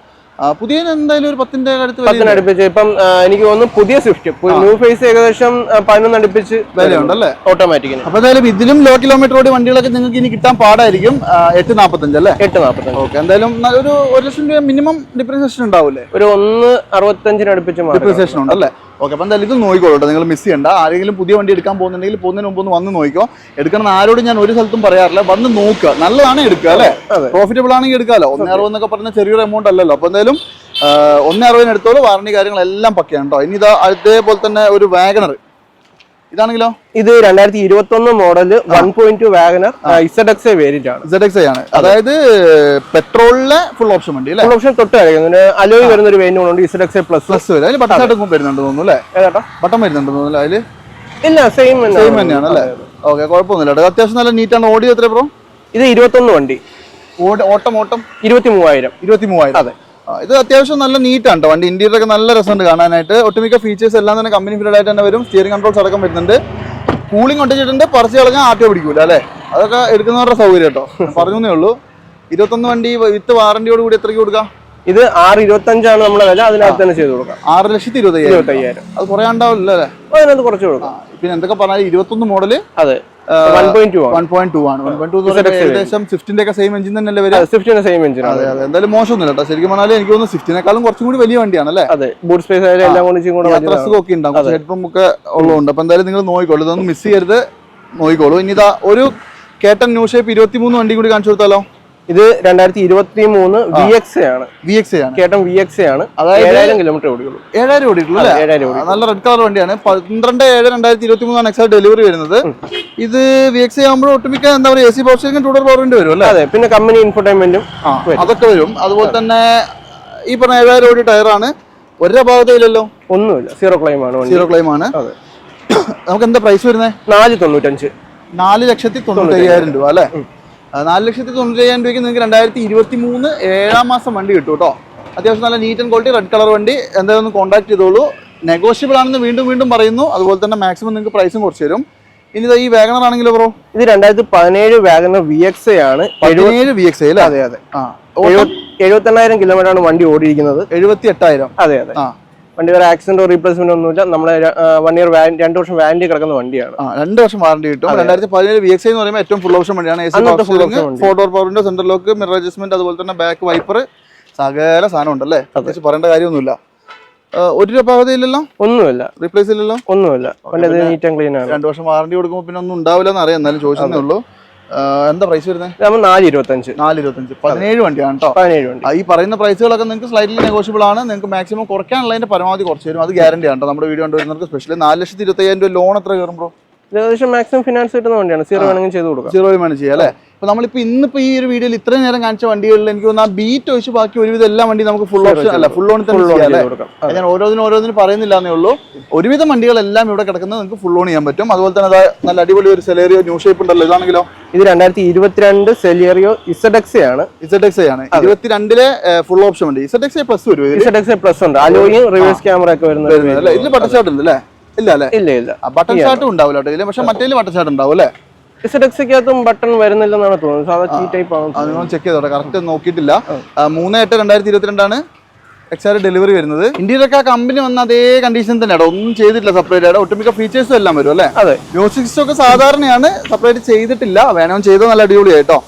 പുതിയ എന്തായാലും ഒരു പത്തിന്റെ അടുത്ത് പത്തിന് അടുപ്പിച്ച് ഇപ്പം എനിക്ക് തോന്നുന്നു പുതിയ സ്വിഫ്റ്റ് ന്യൂ ഫേസ് ഏകദേശം പതിനൊന്ന് അടുപ്പിച്ച് വിലയുണ്ടല്ലേ? ഓട്ടോമാറ്റിക്കിന് അപ്പൊ എന്തായാലും ഇതിലും ലോ കിലോമീറ്റർ ഓടി വണ്ടികളൊക്കെ നിങ്ങൾക്ക് ഇനി കിട്ടാൻ പാടായിരിക്കും. എട്ട് നാപ്പത്തഞ്ച് അല്ലേ? എട്ട് നാപ്പത്തഞ്ച്. ഓക്കെ എന്തായാലും ഒരു ഒരു ലക്ഷം രൂപ മിനിമം ഡിപ്രിസിയേഷൻ ഉണ്ടാവില്ലേ ഒരു ഒന്ന് അറുപത്തഞ്ചിന് അടുപ്പിച്ച് ഡിപ്രിസിയേഷൻ ഉണ്ടല്ലേ ഓക്കെ അപ്പം എന്തായാലും ഇത് നോക്കിക്കോളൂ നിങ്ങൾ മിസ് ചെയ്യണ്ട. ആരെങ്കിലും പുതിയ വണ്ടി എടുക്കാൻ പോകുന്നുണ്ടെങ്കിൽ പോകുന്നതിന് മുമ്പ് ഒന്ന് വന്ന് നോക്കിക്കോ. എടുക്കണം ആരോടും ഞാൻ ഒരു സ്ഥലത്തും പറയാറില്ല. വന്ന് നോക്കുക. നല്ലതാണ് എടുക്കുക അല്ലേ? പ്രോഫിറ്റബിൾ ആണെങ്കിൽ എടുക്കാമല്ലോ ഒന്ന് അറുപത് എന്നൊക്കെ പറഞ്ഞ ചെറിയൊരു എമൗണ്ട് അല്ലല്ലോ. അപ്പൊ എന്തായാലും ഒന്നേ അറുപതിന് എടുത്തോളൂ. വാറണ്ടി കാര്യങ്ങളെല്ലാം പക്കയാണ് കേട്ടോ ഇനി ഇതാ അതേപോലെ തന്നെ ഒരു വാഗണർ ഇതാണെങ്കിലോ? ഇത് രണ്ടായിരത്തി ഇരുപത്തി ഒന്ന് model one point two WagonR Z X variant ആണ് ഇസഡ് എക്സ് ആണ്. അതായത് പെട്രോളിലെ ഫുൾ ഓപ്ഷൻ വണ്ടി ഫുൾ ഓപ്ഷൻ തൊട്ട് കഴിയുന്നു അലോയ് വരുന്ന ഒരു വേരിയന്റ് ഉണ്ട് ഇസഡ് എക്സ് പ്ലസ് പ്ലസ് വരും. അതിൽ ബട്ടൺ എടുക്കും വരുന്നുണ്ട് തോന്നുന്നു അല്ലേ? ബട്ടൺ വരുന്നുണ്ട് തോന്നുന്നു അതിൽ? ഇല്ല സെയിം സെയിം തന്നെയാണ് അല്ലേ? ഓക്കെ കുഴപ്പമൊന്നുമില്ല അത്യാവശ്യം നല്ല നീറ്റാണ് ഓടി എത്ര ബ്രോ ഇത് ഇരുപത്തൊന്ന് വണ്ടി. ഓടി ഓട്ടം ഓട്ടം. ഇരുപത്തി മൂവായിരം ഇരുപത്തി മൂവായിരം അതെ. ഇത് അത്യാവശ്യം നല്ല നീറ്റാണ് കേട്ടോ വണ്ടി ഇന്റീരിയർ ഒക്കെ നല്ല രസമുണ്ട് കാണാനായിട്ട്. ഒട്ടുമിക്ക ഫീച്ചേഴ്സ് എല്ലാം തന്നെ കമ്പനി ഫിറ്റഡ് ആയിട്ട് തന്നെ വരും. സ്റ്റിയറിംഗ് കൺട്രോൾസ് അടക്കം വരുന്നുണ്ട്. കൂളിംഗ് ഒട്ടിച്ചിട്ടുണ്ട്. പറിച്ച് കളഞ്ഞാൽ ആട്ടോ പിടിക്കൂല അല്ലേ? അതൊക്കെ എടുക്കുന്നവരുടെ സൗകര്യം കേട്ടോ പറഞ്ഞേ ഉള്ളൂ. ഇരുപത്തൊന്ന് വണ്ടി വിത്ത് വാറണ്ടിയോട് കൂടി എത്രയ്ക്ക് കൊടുക്കാം? ഇത് ആറ് ഇരുപത്തി അഞ്ചാണ് നമ്മളെ വില അതിനകത്ത് തന്നെ ചെയ്ത് കൊടുക്കാം. ആറ് ലക്ഷത്തി ഇരുപത്തയ്യായിരം. അത് കുറേ ഉണ്ടാവില്ല അല്ലേ അതിനകത്ത് കുറച്ച് കൊടുക്കാം. പിന്നെ എന്തൊക്കെ പറഞ്ഞാൽ ഇരുപത്തൊന്ന് മോഡൽ അതെ. ഏകദേശം സ്വിഫ്റ്റിന്റെ ഒക്കെ സെയിം എഞ്ചിൻ തന്നെയല്ലേ വരിക? സ്വിഫ്റ്റിന്റെ സെയിം എഞ്ചിൻ അതെ അതെ. എന്തായാലും മോശമൊന്നുമില്ല കേട്ടോ. ശരിക്കും പറഞ്ഞാൽ എനിക്ക് തോന്നുന്നു സ്വിഫ്റ്റിനെക്കാളും കുറച്ചും കൂടി വലിയ വണ്ടിയാണ് അല്ലേ അതെ ബൂട്ട് സ്പേസ് എല്ലാം കൂടി. ഒക്കെ ഉണ്ടാവും. ഹെഡ് ഒക്കെ ഉള്ളതുകൊണ്ട്. അപ്പൊ എന്തായാലും നിങ്ങൾ നോക്കിക്കോളൂ. ഇതൊന്നും മിസ് ചെയ്യരുത്. നോക്കിക്കോളൂ. ഇനി ഇതാ ഒരു കേട്ടൻ ന്യൂ ഷേപ്പ് ഇരുപത്തി മൂന്ന് വണ്ടി കൂടി കാണിച്ചു കൊടുത്താലോ? ഇത് രണ്ടായിരത്തി ഇരുപത്തി മൂന്ന് വി എക്സ് ആണ്. വി എക്സ് ആണ്. കേട്ടോ വി എക്സ് ആണ്. അതായത് ഏഴായിരം കിലോമീറ്റർ ഓടിയുള്ളൂ. ഏഴായിരം ഓടിയിട്ടുള്ളൂ ഏഴായിരം നല്ല റെഡ് കളർ വണ്ടിയാണ്. പന്ത്രണ്ട് ഏഴ് രണ്ടായിരത്തി ഇരുപത്തി മൂന്നാണ് എക്സാ ഡെലിവറി വരുന്നത്. ഇത് വി എക്സ് ആകുമ്പോൾ ഒട്ടുമിക്ക എന്താ പറയുക A C power station two door power window വരും അല്ലേ? അതെ പിന്നെ കമ്പനി ഇൻഫർടൈൻമെന്റും അതൊക്കെ വരും. അതുപോലെ തന്നെ ഈ പറഞ്ഞ ഏഴായിരം ഓടി ടയറാണ് ഒരേ ഭാഗത്തില്ലല്ലോ ഒന്നുമില്ല. സീറോ ക്ലൈം ആണ് സീറോ ക്ലൈം ആണ്. നമുക്ക് എന്താ പ്രൈസ് വരുന്നത് നാല് തൊണ്ണൂറ്റഞ്ച്. നാല് ലക്ഷത്തി തൊണ്ണൂറ്റി അയ്യായിരം രൂപ അല്ലേ? നാല് ലക്ഷത്തി തൊണ്ണൂറ്റി അയ്യായിരം രൂപയ്ക്ക് നിങ്ങൾക്ക് രണ്ടായിരത്തി ഇരുപത്തി മൂന്ന് ഏഴാം മാസം വണ്ടി കിട്ടും കേട്ടോ. അത്യാവശ്യം നല്ല neat and quality red colour വണ്ടി. എന്തായാലും ഒന്ന് കോൺടാക്ട് ചെയ്തോളൂ. നെഗോഷ്യബിൾ ആണെന്ന് വീണ്ടും വീണ്ടും പറയുന്നു. അതുപോലെ തന്നെ മാക്സിമം നിങ്ങൾക്ക് പ്രൈസും കുറച്ച് തരും. ഇനി ഈ വാഗണർ ആണെങ്കിലോ ബ്രോ ഇത് രണ്ടായിരത്തി പതിനേഴ് വാഗനർ വി എക്സ് ആണ്. പതിനേഴ് വി എക്സ് അല്ലേ? അതെ അതെ. ആ എഴുപത്തി എണ്ണായിരം കിലോമീറ്റർ ആണ് വണ്ടി ഓടിയിരിക്കുന്നത്. എഴുപത്തി എട്ടായിരം അതെ അതെ. ആ. വണ്ടി വേറെ ആക്സിഡന്റോ റീപ്ലേസ്മെന്റ് ഒന്നുമില്ല. നമ്മുടെ വൺ ഇയർ രണ്ട് വർഷം വാറന്റി കിടക്കുന്ന വണ്ടിയാണ്. രണ്ട് വർഷം വാറണ്ടി കിട്ടും. രണ്ടായിരത്തി പതിനേഴ് വി എക്സ് എന്ന് പറയുമ്പോൾ ഏറ്റവും ഫുൾ ഓപ്ഷൻ വണ്ടിയാണ്. ഫോർ ഡോർ പവറിന്റെ സെന്റർ ലോക്ക് മിറർ അഡ്ജസ്റ്റ്മെന്റ് അതുപോലെ തന്നെ ബാക്ക് വൈപ്പർ സകല സാധനം ഉണ്ടല്ലേ? പ്രത്യേകിച്ച് പറയേണ്ട കാര്യമൊന്നുമില്ല. ഒരു രൂപ പകുതിയില്ലല്ലോ? ഒന്നുമില്ല. റീപ്ലേസ് ഇല്ലല്ലോ? ഒന്നുമില്ല. നീറ്റ് ആൻഡ് ക്ലീൻ ആണ്. രണ്ടു വർഷം വാറണ്ടി കൊടുക്കുമ്പോൾ പിന്നെ ഒന്നും ഉണ്ടാവില്ല എന്ന് അറിയാം എന്നാലും ചോദിച്ചതേ ഉള്ളൂ. എന്താ പ്രൈസ് വരുന്നത് നാല് ഇരുപത്തഞ്ച് നാല് ഇരുപത്തഞ്ച് പതിനേഴ് വണ്ടിയാണ് കേട്ടോ പതിനേഴ് വണ്ടി. ഈ പറയുന്ന പ്രൈസുകളൊക്കെ നിങ്ങൾക്ക് സ്ലൈറ്റ്ലി നെഗോഷ്യബിൾ ആണ്. നിങ്ങൾക്ക് മാക്സിമം കുറയ്ക്കാനുള്ളതിന്റെ പരമാവധി കുറച്ച് തരും അത് ഗ്യാരണ്ടി ആണ് നമ്മുടെ വീഡിയോ കണ്ടുവരുന്നവർക്ക് സ്പെഷ്യലി നാല് ലക്ഷത്തി ഇരുപത്തി അയ്യായിരം രൂപ ലോൺ എത്ര കയറുമ്പോൾ ഏകദേശം മാക്സിമം ഫിനാൻസ് കിട്ടുന്ന വണ്ടിയാണ്. സീറോ വേണമെങ്കിൽ ചെയ്ത് കൊടുക്കാം. സീറോ വേണമെങ്കിൽ ചെയ്യാം അല്ലേ? അപ്പൊ നമ്മളിപ്പോ ഇന്നിപ്പോ ഈ ഒരു വീഡിയോയിൽ ഇത്രയും നേരം കാണിച്ച വണ്ടികളിൽ എനിക്ക് തോന്നുന്നു ആ ബീറ്റ് ഒഴിച്ച് ബാക്കി ഒരുവിധം എല്ലാ വണ്ടി നമുക്ക് ഫുൾ ഓപ്ഷൻ അല്ല ഫുൾ ഓൺ തന്നെ ചെയ്യാം ഞാൻ ഓരോന്നിനും ഓരോന്നിനും പറയുന്നില്ല എന്നേ ഉള്ളൂ. ഒരുവിധം വണ്ടികളെല്ലാം ഇവിടെ കിടക്കുന്നത് നമുക്ക് ഫുൾ ഓൺ ചെയ്യാൻ പറ്റും. അതുപോലെ തന്നെ നല്ല അടിപൊളി ഒരു സെലേറിയോ ന്യൂ ഷേപ്പ് ഉണ്ടല്ലോ ഇതാണെങ്കിലോ? ഇത് രണ്ടായിരത്തി ഇരുപത്തിരണ്ട് സെലിയറിയോ ഇസഡെക്സ് ആണ് ഇസഡെക്സ് ആണ്. ഇരുപത്തിരണ്ടിലെ ഫുൾ ഓപ്ഷൻ ഉണ്ട്. ഇസഡെക്സ് പ്ലസ് വരും ഇസഡെക്സ് ഇസഡ് പ്ലസ് ഉണ്ട്. അലോയും റിവേഴ്സ് ക്യാമറ ഒക്കെ വരുന്നത് ഇതിൽ ബട്ടൺ ഷാട്ട് ഉണ്ട് അല്ലേ ഇല്ല അല്ലേ? ഇല്ല ഇല്ല. ബട്ടൺ ഷാട്ടും ഉണ്ടാവില്ല കേട്ടോ ഇതിൽ പക്ഷെ മറ്റേ ബട്ടൺ ഷാട്ട് ഉണ്ടാവും അല്ലേ? ഇസഡ് എക്സിക്കകത്തും ബട്ടൺ വരുന്നില്ലെന്നാണ് തോന്നുന്നത്. സാധാ ചീ ടൈപ്പ് ആണ്. ചെക്ക് ചെയ്തോട്ടെ. കറക്റ്റ് നോക്കിയിട്ടില്ല. മൂന്ന് എട്ട് രണ്ടായിരത്തി ഇരുപത്തിരണ്ടാണ് എക്സാർ ഡെലിവറി വരുന്നത്. ഇന്ത്യയിലൊക്കെ ആ കമ്പനി വന്ന അതേ കണ്ടീഷൻ തന്നെയാണ് ഒന്നും ചെയ്തിട്ടില്ല സെപ്പറേറ്റ് ആയിട്ട്. ഒട്ടുമിക്ക ഫീച്ചേഴ്സും എല്ലാം വരും അല്ലേ? അതെ. മ്യൂസിക് സിസ്റ്റം ഒക്കെ സാധാരണയാണ്. സെപ്പറേറ്റ് ചെയ്തിട്ടില്ല. വേണമെങ്കിൽ ചെയ്തത് നല്ല അടിപൊളിയായിട്ടോ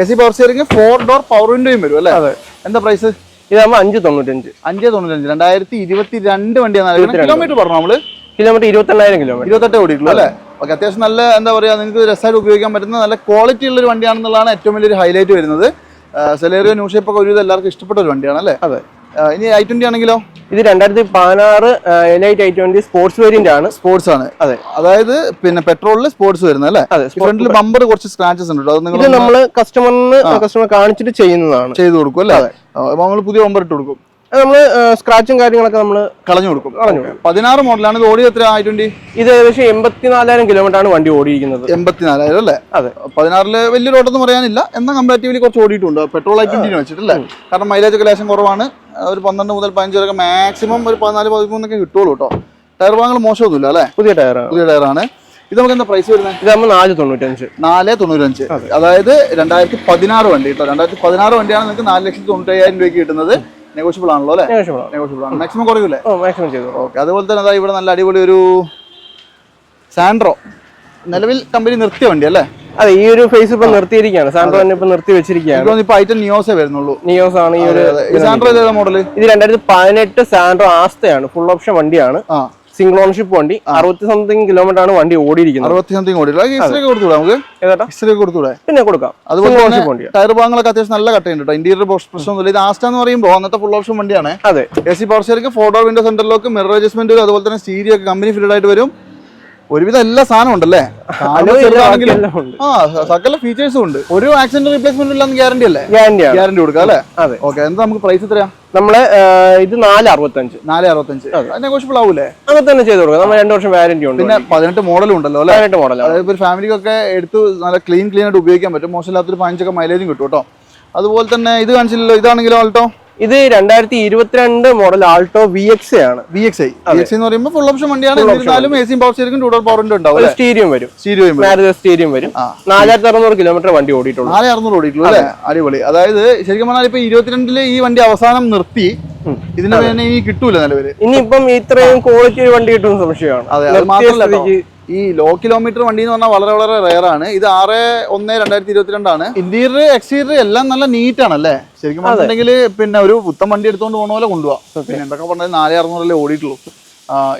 A C power steering four door power വിൻഡോയും വരും അല്ലേ? അതെ. എന്താ പ്രൈസ് ഇതാകുമ്പോൾ അഞ്ച് തൊണ്ണൂറ്റഞ്ച്. അഞ്ച് തൊണ്ണൂറ്റഞ്ച്. രണ്ടായിരത്തി ഇരുപത്തി രണ്ട് വണ്ടിയാണ് കിലോമീറ്റർ പറഞ്ഞു നമ്മൾ? കിലോമീറ്റർ ഇരുപത്തെണ്ണായിരം കിലോമീറ്റർ. ഇരുപത്തെട്ട് ഓടിയിട്ടുള്ളൂ അല്ലേ? ഓക്കെ അത്യാവശ്യം നല്ല എന്താ പറയുക നിങ്ങൾക്ക് രസമായിട്ട് ഉപയോഗിക്കാൻ പറ്റുന്ന നല്ല ക്വാളിറ്റി ഉള്ള ഒരു വണ്ടിയാണെന്നുള്ളതാണ് ഏറ്റവും വലിയൊരു ഹൈലൈറ്റ് വരുന്നത്. സെലേറിയോ ന്യൂ ഷേപ്പ് ഒക്കെ ഒരുവിധം എല്ലാവർക്കും ഇഷ്ടപ്പെട്ട ഒരു വണ്ടിയാണ് അല്ലേ? അതെ. ഇനി ഐ ട്വന്റി ആണെങ്കിലോ? ഇത് രണ്ടായിരത്തി പതിനാറ് Elite I twenty sports variant ആണ്. സ്പോർട്സ് ആണ് അതെ. അതായത് പിന്നെ പെട്രോളിൽ സ്പോർട്സ് വരുന്നത് അല്ലേ? അതെ ഫ്രണ്ടിൽ ബമ്പർ കുറച്ച് സ്ക്രാച്ചസ് ഉണ്ട് അത് നിങ്ങൾ നമ്മൾ കസ്റ്റമറിന് കസ്റ്റമർ കാണിച്ചിട്ട് ചെയ്യുന്നതാണ്. ചെയ്ത് കൊടുക്കും അല്ലേ? അതെ. നമ്മൾ പുതിയ ബമ്പർ ഇട്ട് കൊടുക്കും. നമ്മൾ സ്ക്രാച്ചും കാര്യങ്ങളൊക്കെ നമ്മൾ കളഞ്ഞു കൊടുക്കും. കളഞ്ഞു പതിനാറ് മോഡലാണ് ഇത് ഓടി എത്ര ആയിട്ടുണ്ട് ഇത് ഏകദേശം എൺപത്തിനാലായിരം കിലോമീറ്റർ ആണ് വണ്ടി ഓടിയിരിക്കുന്നത്. എൺപത്തിനാലായിരം അല്ലേ? അതെ. പതിനാറിൽ വലിയൊരു ഓട്ടം പറയാനില്ല. എന്നാൽ കമ്പാരിറ്റീവ്ലി കുറച്ച് ഓടിയിട്ടുണ്ട്. പെട്രോൾ ആയി ട്വന്റിന് വെച്ചിട്ടല്ലേ? കാരണം മൈലേജ് ഒക്കെ ലേശം കുറവാണ്. ഒരു പന്ത്രണ്ട് മുതൽ പതിനഞ്ച് വരെ മാക്സിമം ഒരു പതിനാല് പതിമൂന്നൊക്കെ കിട്ടുള്ളൂ കേട്ടോ. ടയർ ഭാഗങ്ങൾ മോശമൊന്നുമില്ല അല്ലേ? പുതിയ ടയറാണ് പുതിയ ടയറാണ് ഇത് നമുക്ക് എന്താ പ്രൈസ് വരുന്നത്? ഇത് നമ്മൾ നാല് തൊണ്ണൂറ്റഞ്ച് നാല് തൊണ്ണൂറ്റഞ്ച് അതായത് രണ്ടായിരത്തി പതിനാറ് വണ്ടി കേട്ടോ. രണ്ടായിരത്തി പതിനാറ് വണ്ടിയാണ് നിങ്ങൾക്ക് നാല് ലക്ഷത്തി തൊണ്ണൂറ്റയ്യായിരം രൂപയ്ക്ക് കിട്ടുന്നത്. നെഗോഷ്യബിൾ ആണല്ലോ അല്ലേ? നെഗോഷ്യബിൾ ആണ്. നെഗോഷ്യബിൾ ആണ്. മാക്സിമം കുറയൂലേ? ഓ മാക്സിമം ചെയ്തു. ഓക്കെ അതുപോലെ തന്നെ അതാ ഇവിടെ നല്ല അടിപൊളി ഒരു സാൻഡ്രോ നിലവിൽ കമ്പനി നിർത്തിയ വണ്ടി അല്ലേ? അതെ ഈ ഒരു ഫേസ് ഇപ്പൊ നിർത്തിയിരിക്കുകയാണ്. സാൻഡ്രോ തന്നെ ഇപ്പൊ നിർത്തി വെച്ചിരിക്കുകയാണ് ഇപ്പൊ ഐറ്റം നിയോസേ വരുന്നുള്ളൂ. നിയോസ് ആണ് ഈ ഒരു സാൻഡ്രോ മോഡൽ ഇത് രണ്ടായിരത്തി പതിനെട്ട് സാൻഡ്രോ ആസ്തയാണ്. ഫുൾ ഓപ്ഷൻ വണ്ടിയാണ്. ആ. സിംഗിൾ ഓണർഷിപ്പ് വണ്ടി. അറുപത്തി സംതിങ് കിലോമീറ്റർ ആണ് വണ്ടി ഓടിയിരിക്കുന്നത്. അറുപത്തി സംതിങ് ഒക്കെ കൊടുത്തൂടെ നമുക്ക്. ഹിസ്റ്ററി ഒക്കെ കൊടുത്തൂടെ പിന്നെ കൊടുക്കാം. അതുപോലെ Single വണ്ടി ടയർ ഭാഗങ്ങളൊക്കെ അത്യാവശ്യം നല്ല കട്ടയുണ്ട് കേട്ടോ ഇന്റീരിയർ പ്രശ്നമൊന്നുമില്ല. ഇത് ആസ്റ്റ എന്ന് പറയുമ്പോൾ അന്നത്തെ ഫുൾ ഓപ്ഷൻ വണ്ടിയാണ്. അതെ. എ സി പവർ ഷെയർക്ക് ഡോർ വിൻഡോ സെന്ററിലേക്ക് മിറർ അഡ്ജസ്റ്റ്മെന്റ് അതുപോലെ തന്നെ സ്റ്റീരിയോ ഒക്കെ കമ്പനി ഫിറ്റഡ് ആയിട്ട് വരും. ഒരുവിധം എല്ലാ സാധനം ഉണ്ടല്ലേ? ആ സകല ഫീച്ചേഴ്സും ഉണ്ട്. ഒരു ആക്സിഡന്റ് റീപ്ലേസ്മെന്റ് ഇല്ലാന്ന് ഗ്യാരണ്ടി അല്ലേ? ഗ്യാരണ്ടി കൊടുക്കാം അല്ലേ? അതെ. ഓക്കെ എന്താ നമുക്ക് പ്രൈസ് എത്രയാ? നമ്മൾ ഇത് നാല് അറുപത്തഞ്ച്. നാല് അറുപത്തഞ്ച് നെഗോഷ്യബിൾ ആവൂലേ? അങ്ങനെ തന്നെ ചെയ്ത് കൊടുക്കാം. നമ്മൾ രണ്ട് വർഷം വാരണ്ടി ഉണ്ട് പിന്നെ പതിനെട്ട് മോഡലും ഉണ്ടല്ലോ അല്ലെ? പതിനെട്ട് മോഡൽ അതായത് ഒരു ഫാമിലിക്കൊക്കെ എടുത്ത് നല്ല ക്ലീൻ ക്ലീൻ ആയിട്ട് ഉപയോഗിക്കാൻ പറ്റും. മോശമില്ലാത്തൊരു പതിനഞ്ചൊക്കെ മൈലേജും കിട്ടും കേട്ടോ. അതുപോലെ തന്നെ ഇത് കാണിച്ചില്ലല്ലോ. ഇതാണെങ്കിലും ആൾട്ടോ ഇത് രണ്ടായിരത്തി ഇരുപത്തിരണ്ട് മോഡൽ ആൾട്ടോ വി എക്സ് ആണ്. V X I V X എന്ന് പറയുമ്പോൾ ഫുൾ ഓപ്ഷൻ വണ്ടിയാണ്. എന്നിരുന്നാലും എ സിയും പവർ ഷെയറിംഗ് ടൂ ഡോർ പവറിന്റെ ഉണ്ടാവും സ്റ്റീരിയം വരും. സ്റ്റീരിയോയും മാരുതി സ്റ്റീരിയം വരും. നാലായിരത്തി അറുന്നൂറ് കിലോമീറ്റർ വണ്ടി ഓടിയിട്ടുള്ളൂ. നാല് അറുന്നൂറ് ഓടിയിട്ടുള്ളൂ അല്ലേ? അടിപൊളി. അതായത് ശരിക്കും പറഞ്ഞാൽ ഇപ്പൊ ഇരുപത്തിരണ്ടിൽ ഈ വണ്ടി അവസാനം നിർത്തി ഇതിന് ഇനി ഈ കിട്ടൂല നിലവിൽ. ഇനിയിപ്പം ഇത്രയും ക്വാളിറ്റി വണ്ടി കിട്ടുന്ന സംശയമാണ്. അതെ അത് മാത്രമല്ല ഈ ലോ കിലോമീറ്റർ വണ്ടി എന്ന് പറഞ്ഞാൽ വളരെ വളരെ റെയർ ആണ്. ഇത് ആറ് ഒന്ന് രണ്ടായിരത്തി ഇരുപത്തിരണ്ടാണ്. ഇന്റീരിയർ എക്സ്റ്റീരിയർ എല്ലാം നല്ല നീറ്റ് ആണ് അല്ലേ ശരിക്കും പറഞ്ഞിട്ടുണ്ടെങ്കിൽ പിന്നെ ഒരു പുത്തൻ വണ്ടി എടുത്തുകൊണ്ട് പോകുന്ന പോലെ കൊണ്ടുപോകാം പിന്നെ എന്തൊക്കെ പറഞ്ഞാൽ നാല് അറുന്നൂറല്ലേ ഓടിയിട്ടുള്ളൂ.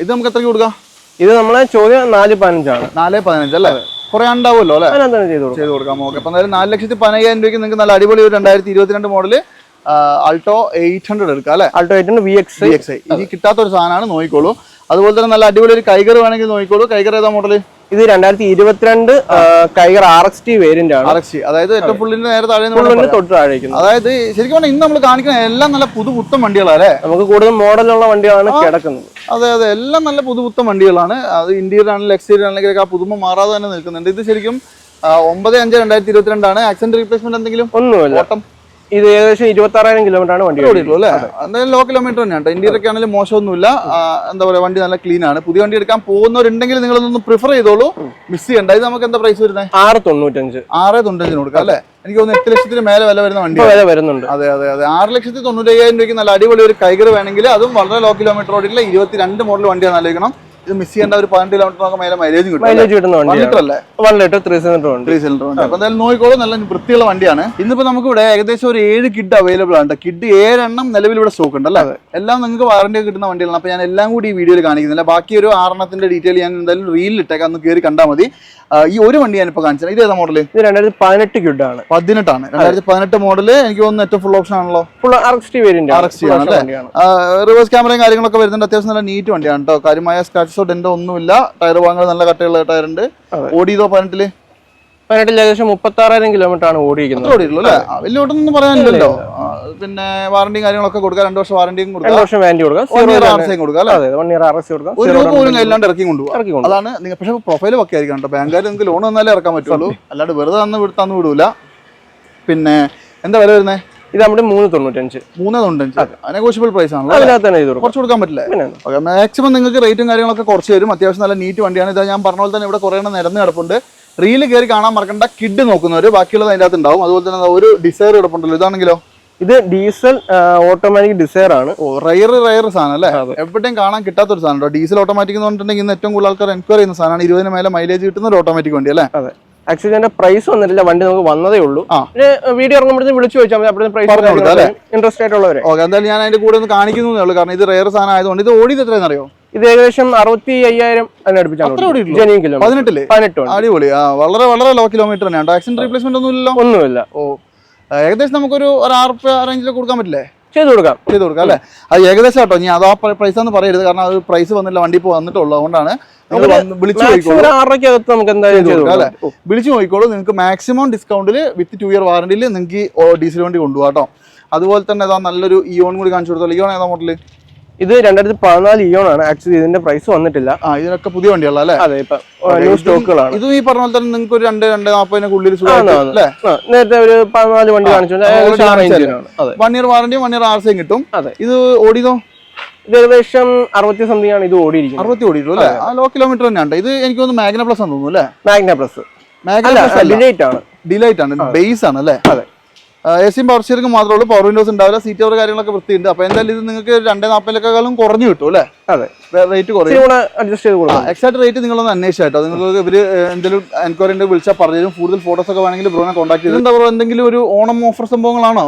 ഇത് നമുക്ക് എത്രയ്ക്ക് കൊടുക്കാം? ഇത് നമ്മളെ ചോദ്യം നാല് പതിനഞ്ചാണ്. നാല് പതിനഞ്ച് അല്ലേ? കുറെ ഉണ്ടാവുമല്ലോ അല്ലേ? ചെയ്ത് കൊടുക്കാം. ഓക്കെ അപ്പം എന്തായാലും നാല് ലക്ഷത്തി പതിനയ്യായിരം രൂപയ്ക്ക് നിങ്ങൾക്ക് നല്ല അടിപൊളി ഒരു രണ്ടായിരത്തി ഇരുപത്തിരണ്ട് മോഡൽ ആൾട്ടോ എയ്റ്റ് ഹൺഡ്രഡ് എടുക്കാം അല്ലേ? Alto hundred V X V X I ഇനി കിട്ടാത്ത ഒരു സാധനമാണ് നോക്കിക്കോളൂ അതുപോലെ തന്നെ നല്ല അടിപൊളി ഒരു കൈകർ വേണമെങ്കിൽ നോക്കിക്കോളൂ. കൈകർ ഏതാ മോഡൽ ഇത് രണ്ടായിരത്തി ഇരുപത്തിരണ്ട് Kiger R X T variant ആണ്. ആർ എക്സ് അതായത് ഏറ്റവും പുള്ളിന്റെ നേരെ താഴെ തൊട്ട് താഴേക്കും. അതായത് ശരിക്കും പറഞ്ഞാൽ ഇന്ന് നമ്മൾ കാണിക്കുന്ന എല്ലാം നല്ല പുതുപുത്തൻ വണ്ടികളാണ് അല്ലേ? നമുക്ക് കൂടുതൽ മോഡലുള്ള വണ്ടികളാണ് കിടക്കുന്നത്. അതെ അതെ. എല്ലാം നല്ല പുതുപുത്തൻ വണ്ടികളാണ്. അത് ഇന്റീരിയർ ആണെങ്കിലും എക്സ്റ്റീരിയർ ആണെങ്കിലും ആ പുതുമ മാറാതെ തന്നെ നിൽക്കുന്നുണ്ട്. ഇത് ശരിക്കും ഒമ്പത് അഞ്ച് രണ്ടായിരത്തി ഇരുപത്തിരണ്ടാണ് ആക്സിഡന്റ് റീപ്ലേസ്മെന്റ് എന്തെങ്കിലും? ഒന്നുമില്ല. ഓട്ടം ഇത് ഏകദേശം ഇരുപത്തി ആറായിരം കിലോമീറ്റർ ആണ് വണ്ടി. ഓടിയിട്ടുള്ളൂ അല്ലേ? എന്തായാലും ലോ കിലോമീറ്റർ തന്നെയാണ് ഇന്റീരിയർ ഒക്കെ ആണെങ്കിലും മോശമൊന്നുമില്ല. എന്താ പറയുക വണ്ടി നല്ല ക്ലീൻ ആണ്. പുതിയ വണ്ടി എടുക്കാൻ പോകുന്നവരുണ്ടെങ്കിൽ നിങ്ങളൊന്ന് പ്രിഫർ ചെയ്തോളൂ. മിസ് ചെയ്യണ്ട. ഇത് നമുക്ക് എന്താ പ്രൈസ് വരുന്നത് ആറ് തൊണ്ണൂറ്റഞ്ച്. ആറ് തൊണ്ണൂറ്റഞ്ചിന് കൊടുക്കാം അല്ലേ? എനിക്ക് തോന്നുന്നു എട്ട് ലക്ഷത്തിന് മേലെ വില വരുന്ന വണ്ടി വില വരുന്നുണ്ട്. അതെ അതെ അതെ. ആറ് ലക്ഷത്തി തൊണ്ണൂറ്റയ്യായിരം രൂപയ്ക്ക് നല്ല അടിപൊളി ഒരു കൈകർ വേണമെങ്കിൽ അതും വളരെ ലോ കിലോമീറ്റർ ഓടിയിട്ടുള്ള ഇരുപത്തിരണ്ട് മോഡൽ വണ്ടിയാണ് ആലോചിക്കണം. ഇത് മിസ് ചെയ്യേണ്ട ഒരു പതിനെട്ട് കിലോമീറ്റർ മേലെ മൈലേജും കിട്ടും മൈലേജ് കിട്ടുന്ന വണ്ടി അല്ലേ? വൺ ലിറ്റർ ത്രീ സിലിണ്ടർ വണ്ടി. ത്രീ സിലിണ്ടർ വണ്ടി. അപ്പൊ എന്തായാലും നോക്കിക്കോളൂ നല്ല വൃത്തിയുള്ള വണ്ടിയാണ്. ഇന്നിപ്പോ നമുക്ക് ഇവിടെ ഏകദേശം ഒരു ഏഴ് കിഡ് അവൈലബിൾ ആണ് കിഡ് ഏഴെണ്ണം നിലവിൽ ഇവിടെ സ്റ്റോക്ക് ഉണ്ട് അല്ലേ? എല്ലാം നിങ്ങൾക്ക് വാറണ്ടി കിട്ടുന്ന വണ്ടികളാണ്. അപ്പൊ ഞാൻ എല്ലാം കൂടി ഈ വീഡിയോയിൽ കാണിക്കുന്നില്ല. ബാക്കി ഒരു ആറെണ്ണത്തിന്റെ ഡീറ്റെയിൽ ഞാൻ എന്തായാലും റീലിൽ ഇട്ടേക്കാം. ഒന്ന് കയറി കണ്ടാൽ മതി. ഈ ഒരു വണ്ടി ഞാൻ ഇപ്പൊ കാണിച്ചത്. ഇത് ഏതാ മോഡൽ ഇത് രണ്ടായിരത്തി പതിനെട്ട് ക്യൂഡ് ആണ്. പതിനെട്ടാണ്. രണ്ടായിരത്തി പതിനെട്ട് മോഡൽ എനിക്ക് തോന്നുന്നു ഏറ്റവും ഫുൾ ഓപ്ഷൻ ആണല്ലോ. Full R X T variant R X ആണ് റിവേഴ്സ് ക്യാമറയും കാര്യങ്ങളൊക്കെ വരുന്നുണ്ട്. അത്യാവശ്യം നല്ല നീറ്റ് വണ്ടിയാണ് കേട്ടോ കാര്യമായ സ്ക്രാച്ചോ ഡെന്റോ ഒന്നുമില്ല. ടയർ ഭാഗങ്ങൾ നല്ല കട്ടയുള്ള ടയറുണ്ട്. ഓടിയതോ പതിനെട്ടിൽ? പതിനെട്ടിൽ ഏകദേശം മുപ്പത്തി ആറായിരം കിലോമീറ്റർ ആണ് ഓടിയിരിക്കുന്നത് ഓടിയിട്ടുള്ളൂ അല്ലേ? വലിയ ഓട്ടൊന്നും പറയാനില്ലല്ലോ. പിന്നെ വാറണ്ടിയും കാര്യങ്ങളൊക്കെ കൊടുക്കാം. രണ്ട് വർഷം വാറണ്ടിയും രണ്ട് കൊടുക്കാം. വർഷം വാറണ്ടി കൊടുക്കാം. വൺ Zero ഇയർ തന്നെ. കൊടുക്കാം അല്ലേ? വൺ ഇയർ ആർ എസ് കൊടുക്കാം. ഒരു രൂപ പോലും ഇല്ലാണ്ട് ഇറക്കി കൊണ്ടുപോകും അതാണ് നിങ്ങൾ പക്ഷേ പ്രൊഫൈൽ ഒക്കെ ആയിരിക്കണം കേട്ടോ. ബാങ്കുകാർ നിങ്ങൾക്ക് ലോൺ വന്നാലേ ഇറക്കാൻ പറ്റുള്ളൂ. അല്ലാണ്ട് വെറുതെ തന്ന് വിടുത്താന്ന് തന്നു വിടൂല. പിന്നെ എന്താ വില വരുന്നത് ഇത് നമ്മുടെ മൂന്ന് തൊണ്ണൂറ്റഞ്ച്. മൂന്ന് തൊണ്ണൂറ്റഞ്ച്. നെഗോഷ്യബിൾ പ്രൈസ് ആണല്ലോ അതിനകത്ത് തന്നെ കുറച്ച് കൊടുക്കാൻ പറ്റില്ല? മാക്സിമം നിങ്ങൾക്ക് റേറ്റും കാര്യങ്ങളൊക്കെ കുറച്ച് തരും. അത്യാവശ്യം നല്ല നീറ്റ് വണ്ടിയാണ്. ഇത് ഞാൻ പറഞ്ഞ പോലെ തന്നെ ഇവിടെ കുറേ എണ്ണം നിരന്ന് കിടപ്പുണ്ട്. റീൽ കയറി കാണാൻ മറക്കണ്ട കിഡ് നോക്കുന്നവർ ബാക്കിയുള്ളത് അതിന്റെ അകത്ത് ഉണ്ടാവും. അതുപോലെ തന്നെ ഒരു ഡിസൈർ കിടപ്പുണ്ടല്ലോ ഇതാണെങ്കിലോ? ഇത് ഡീസൽ ഓട്ടോമാറ്റിക് ഡിസയർ ആണ്. റയർ റയർ സാധനം അല്ലേ? എവിടെയും കാണാൻ കിട്ടാത്തൊരു സാധനം കേട്ടോ ഡീസൽ ഓട്ടോമാറ്റിക് എന്ന് പറഞ്ഞിട്ടുണ്ടെങ്കിൽ ഇന്ന് ഏറ്റവും കൂടുതൽ ആൾക്കാർ എൻക്വയറി ചെയ്യുന്ന സാധനമാണ്. ഇരുപതിന് മേലെ മൈലേജ് കിട്ടുന്ന ഒരു ഓട്ടോമാറ്റിക് വണ്ടി അല്ലേ? അതെ. ആക്ച്വലി അതിന്റെ പ്രൈസ് വന്നിട്ടില്ല. വണ്ടി നമുക്ക് വന്നതേ ഉള്ളൂ. വീഡിയോ ഇറങ്ങുമ്പോഴത്തേക്ക് വിളിച്ചു ചോദിച്ചാൽ മതി. അപ്പോഴത്തെ അല്ലേ? Price interest ആയിട്ടുള്ളവരെ. ഓക്കെ എന്തായാലും ഞാൻ അതിന്റെ കൂടെ ഒന്ന് കാണിക്കുന്നേ ഉള്ളൂ. കാരണം ഇത് റയർ സാധനം ആയതുകൊണ്ട് ഇത് ഓടിയത് എത്രയെന്ന് അറിയോ? ഇത് ഏകദേശം അറുപത്തി അയ്യായിരം അടിപൊളി. വളരെ വളരെ ലോ കിലോമീറ്റർ തന്നെയാണ്. ആക്സിഡന്റ് റീപ്ലേസ്മെന്റ് ഒന്നും ഇല്ല ഒന്നുമില്ല. ഓ ഏകദേശം നമുക്കൊരു ഒരു ആറ് റേഞ്ചിൽ കൊടുക്കാൻ പറ്റില്ലേ? ചെയ്തു കൊടുക്കാം. ചെയ്ത് കൊടുക്കാം അല്ലേ? അത് ഏകദേശം കേട്ടോ. ഇനി ആ പ്രൈസ് എന്ന് പറയരുത്. കാരണം അത് പ്രൈസ് വന്നില്ല വണ്ടി ഇപ്പോൾ വന്നിട്ടുള്ളൂ അതുകൊണ്ടാണ് വിളിച്ചു നോക്കിക്കോളൂ. നിങ്ങൾക്ക് മാക്സിമം ഡിസ്കൗണ്ടിൽ വിത്ത് ടു ഇയർ വാറണ്ടിയിൽ നിങ്ങൾക്ക് ഡീസൽ വണ്ടി കൊണ്ടുപോകാം കേട്ടോ. അതുപോലെ തന്നെ ഏതാ നല്ലൊരു ഇയോൺ കൂടി കാണിച്ചു കൊടുത്തോളൂ ഇയോൺ ഏതാ മോഡൽ ഇത് രണ്ടായിരത്തി പതിനാല് ഇയോൺ ആണ്. ആക്ച്വലി ഇതിന്റെ പ്രൈസ് വന്നിട്ടില്ല. ആ ഇതിനൊക്കെ പുതിയ വണ്ടികളല്ലേ അതെ ഇപ്പൊ ന്യൂ സ്റ്റോക്കുകളാണ് ഇതും ഈ പറഞ്ഞ പോലെ തന്നെ നിങ്ങൾക്ക് ഒരു രണ്ട് രണ്ട് അല്ലേ? നേരത്തെ ഒരു പതിനാല് വണ്ടി കാണിച്ചു വൺ ഇയർ വാറണ്ടിയും വൺ ഇയർ ആർസയും കിട്ടും. അതെ. ഇത് ഓടിയതോ? ഇത് ഏകദേശം അറുപത്തി സംതിങ് ആണ് ഇത് ഓടിയിരിക്കുന്നത്. അറുപത്തി ഓടിയിട്ടുള്ളൂ അല്ലേ? ആ ലോ കിലോമീറ്റർ തന്നെയാണ്. ഇത് എനിക്ക് തോന്നുന്നു മാഗ്ന പ്ലസ് തോന്നുന്നു അല്ലേ? Magna plus Magna plus delight ആണ്. ഡിലൈറ്റ് ആണ്. ബേസ് ആണ് അല്ലേ? അതെ. എ സിയും പവർ സ്റ്റിയറിംഗ് മാത്രമേ ഉള്ളൂ. പവർ വിൻഡോസ് ഉണ്ടാവില്ല. സീറ്റ് കവർ കാര്യങ്ങളൊക്കെ വൃത്തിയുണ്ട്. അപ്പോൾ എന്തായാലും ഇത് നിങ്ങൾക്ക് രണ്ടേ നാൽപ്പതിലേക്കാളും കുറഞ്ഞു കിട്ടും അല്ലേ? അതെ. റേറ്റ് കുറയും. അഡ്ജസ്റ്റ് ചെയ്ത് കൊടുക്കാം എക്സാക്ട് റേറ്റ് നിങ്ങളൊന്ന് അന്വേഷിച്ചാട്ടോ നിങ്ങൾക്ക് ഇവർ എന്തെങ്കിലും എൻക്വയറിന്റെ വിളിച്ചാൽ പറഞ്ഞു കൂടുതൽ ഫോട്ടോസ് ഒക്കെ വേണമെങ്കിൽ ബ്രോനെ കോൺടാക്ട് ചെയ്ത് എന്താ പറയുക എന്തെങ്കിലും ഒരു ഓണം ഓഫർ സംഭവങ്ങളാണോ?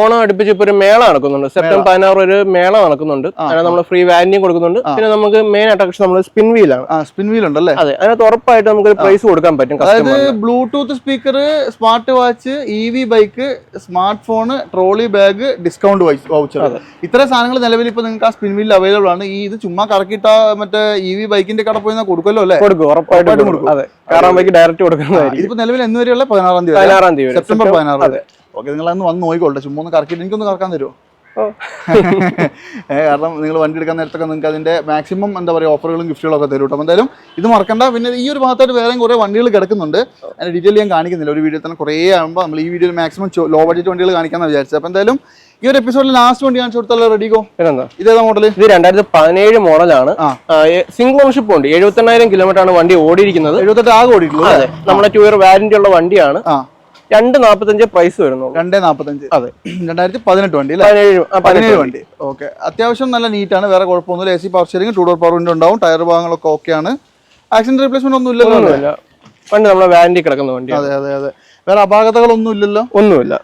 ഓണം അടുപ്പിച്ച് ഇപ്പൊ ഒരു മേള നടക്കുന്നുണ്ട്. സെപ്റ്റംബർ പതിനാറ് ഒരു മേള നടക്കുന്നുണ്ട്. അതിന് നമ്മൾ ഫ്രീ വാരന്റിയും കൊടുക്കുന്നുണ്ട്. പിന്നെ നമുക്ക് മെയിൻ അട്രാക്ഷൻ നമ്മൾ സ്പിൻ വീലാണ് ആണ്. സ്പിൻ വീൽ ഉണ്ടല്ലേ? അതെ അതിനകത്ത് ഉറപ്പായിട്ട് നമുക്ക് പ്രൈസ് കൊടുക്കാൻ പറ്റും അതായത് Bluetooth speaker smart watch E V bike smart phone trolley bag discount voucher ഇത്ര സാധനങ്ങൾ നിലവിൽ ഇപ്പൊ നിങ്ങൾക്ക് ആ സ്പിൻ വീലിൽ അവൈലബിൾ ആണ്. ഈ ഇത് ചുമ്മാ കറക്കിട്ട മറ്റേ ഇ വി ബൈക്കിന്റെ കട പോയി കൊടുക്കല്ലോ അല്ലേ? കൊടുക്കും ഉറപ്പായിട്ടും കൊടുക്കും. അതെ. കാരണം ബൈക്ക് ഡയറക്റ്റ് കൊടുക്കുന്നതായിരിക്കും. ഇപ്പൊ നിലവിൽ എന്ന് വരെയുള്ള പതിനാറാം തീയതി പതിനാറാം തീയതി സെപ്റ്റംബർ പതിനാറ്. ഓക്കെ നിങ്ങൾ അന്ന് വന്ന് നോക്കിക്കോട്ടെ. ചുമ്മാ ഒന്ന് കറക്കിട്ട് എനിക്കൊന്ന് കറക്കാൻ തരുമോ കാരണം നിങ്ങൾ വണ്ടി എടുക്കാൻ നേരത്തൊക്കെ നിങ്ങൾക്ക് അതിന്റെ മാക്സിമം എന്താ പറയുക ഓഫറുകളും ഗിഫ്റ്റുകളും ഒക്കെ തരും കേട്ടോ. എന്തായാലും ഇത് മറക്കണ്ട. പിന്നെ ഈ ഒരു ഭാഗത്തായിട്ട് വേറെയും കുറേ വണ്ടികൾ കിടക്കുന്നുണ്ട്. അതിന്റെ ഡീറ്റെയിൽ ഞാൻ കാണിക്കുന്നില്ല. ഒരു വീഡിയോ തന്നെ കുറേ ആകുമ്പോൾ നമ്മൾ ഈ വീഡിയോയിൽ മാക്സിമം ലോ ബഡ്ജറ്റ് വണ്ടികൾ കാണിക്കാമെന്ന് വിചാരിച്ചത്. അപ്പോൾ എന്തായാലും ഈ ഒരു എപ്പിസോഡിൽ ലാസ്റ്റ് വണ്ടി കാണിച്ചു കൊടുത്താലോ റെഡിക്കോ പിന്നെന്താ ഇതേതാ മോഡൽ ഇത് രണ്ടായിരത്തി പതിനേഴ് മോഡലാണ് സിംഗിൾ ഓൺഷിപ്പ് ഉണ്ട്. എഴുപത്തെണ്ണായിരം കിലോമീറ്റർ ആണ് വണ്ടി ഓടിയിരിക്കുന്നത്. എഴുപത്തെട്ട് ആകെ ഓടിയിട്ടുള്ളത് അതെ. നമ്മുടെ ടു ഇയർ വാരന്റി ഉള്ള വണ്ടിയാണ്. ആ. രണ്ട് നാപ്പത്തഞ്ച് പ്രൈസ് വരുന്നു രണ്ടേ നാപ്പത്തഞ്ച്. അതെ. രണ്ടായിരത്തി പതിനെട്ട് വണ്ടി പതിനേഴ് വണ്ടി. ഓക്കെ. അത്യാവശ്യം നല്ല നീറ്റാണ്. വേറെ കുഴപ്പമൊന്നുമില്ല. A C power steering two door power window ഉണ്ടാവും. ടയർ ഭാഗങ്ങളൊക്കെ ഓക്കെയാണ് ആക്സിഡന്റ് റീപ്ലേസ്മെന്റ് ഒന്നും ഇല്ലല്ലോ പണ്ട് നമ്മളെ വാരന്റി കിടക്കുന്ന വണ്ടി അതെ അതെ അതെ. വേറെ അപാകതകളൊന്നും ഇല്ലല്ലോ? ഒന്നുമില്ല.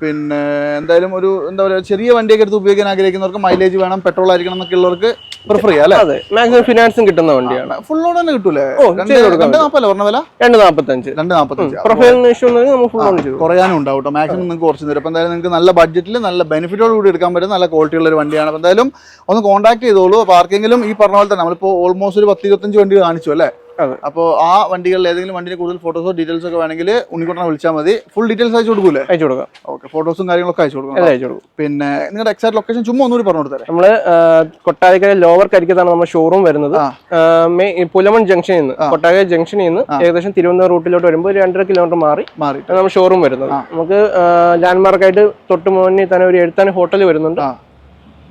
പിന്നെ എന്തായാലും ഒരു എന്താ പറയുക ചെറിയ വണ്ടിയൊക്കെ എടുത്ത് ഉപയോഗിക്കാൻ ആഗ്രഹിക്കുന്നവർക്ക് മൈലേജ് വേണം പെട്രോൾ ആയിരിക്കണം എന്നൊക്കെ ഉള്ളവർക്ക് പ്രിഫർ ചെയ്യാം അല്ലേ? അതെ മാക്സിമം ഫിനാൻസും കിട്ടുന്ന വണ്ടിയാണ്. ഫുൾ ലോഡ് തന്നെ കിട്ടൂലേ? രണ്ട് നാൽപ്പല്ലേ പറഞ്ഞ വില? രണ്ട് നാപ്പത്തഞ്ച്. രണ്ട് നാൽപ്പത്തഞ്ച് പ്രൊഫൈലിന് ഇഷ്യൂ കുറയാനും ഉണ്ടാവും മാക്സിമം നിങ്ങൾക്ക് കുറച്ച് തരും. അപ്പം എന്തായാലും നിങ്ങൾക്ക് നല്ല ബഡ്ജറ്റിൽ നല്ല ബെനിഫിറ്റോട് കൂടി എടുക്കാൻ പറ്റും. നല്ല ക്വാളിറ്റി ഉള്ള ഒരു വണ്ടിയാണ്. അപ്പോൾ എന്തായാലും ഒന്ന് കോൺടാക്ട് ചെയ്തോളൂ. അപ്പോൾ ആർക്കെങ്കിലും ഈ പറഞ്ഞ പോലെ തന്നെ നമ്മളിപ്പോൾ ഓൾമോസ്റ്റ് ഒരു പത്ത് ഇരുപത്തഞ്ച് വണ്ടി കാണിച്ചു അല്ലേ. അപ്പോൾ ആ വണ്ടികളിൽ ഏതെങ്കിലും വണ്ടിയുടെ കൂടുതൽ ഫോട്ടോസോ ഡീറ്റെയിൽസ് ഒക്കെ വേണമെങ്കിൽ ഉണ്ണിക്കുട്ടനെ വിളിച്ചാൽ മതി. ഫുൾ ഡീറ്റെയിൽസ് അയച്ചു കൊടുക്കൂലേ? അയച്ചു കൊടുക്കാം. ഓക്കെ ഫോട്ടോസും കാര്യങ്ങളൊക്കെ അയച്ചു കൊടുക്കാം അയച്ചു കൊടുക്കും. പിന്നെ നിങ്ങളുടെ എക്സാക്ട് ലൊക്കേഷൻ ചുമ്മാ ഒന്നുകൂടി പറഞ്ഞു കൊടുത്തേ നമ്മൾ ആ, കൊട്ടാരക്കര ലോവർ കരിക്കത്താണ് നമ്മുടെ ഷോറൂം വരുന്നത്. പുലമൺ ജംഗ്ഷനിൽ നിന്ന് കൊട്ടാരക്കര ജംഗ്ഷനിൽ നിന്ന് ഏകദേശം തിരുവനന്തപുരം റൂട്ടിലോട്ട് വരുമ്പോൾ രണ്ടര കിലോമീറ്റർ മാറി മാറി. നമ്മൾ ഷോറൂം വരുന്നത്. നമുക്ക് ലാൻഡ്മാർക്കായിട്ട് തൊട്ട് മുന്നിൽ തന്നെ ഒരു എഴുത്താൻ ഹോട്ടൽ വരുന്നുണ്ട്.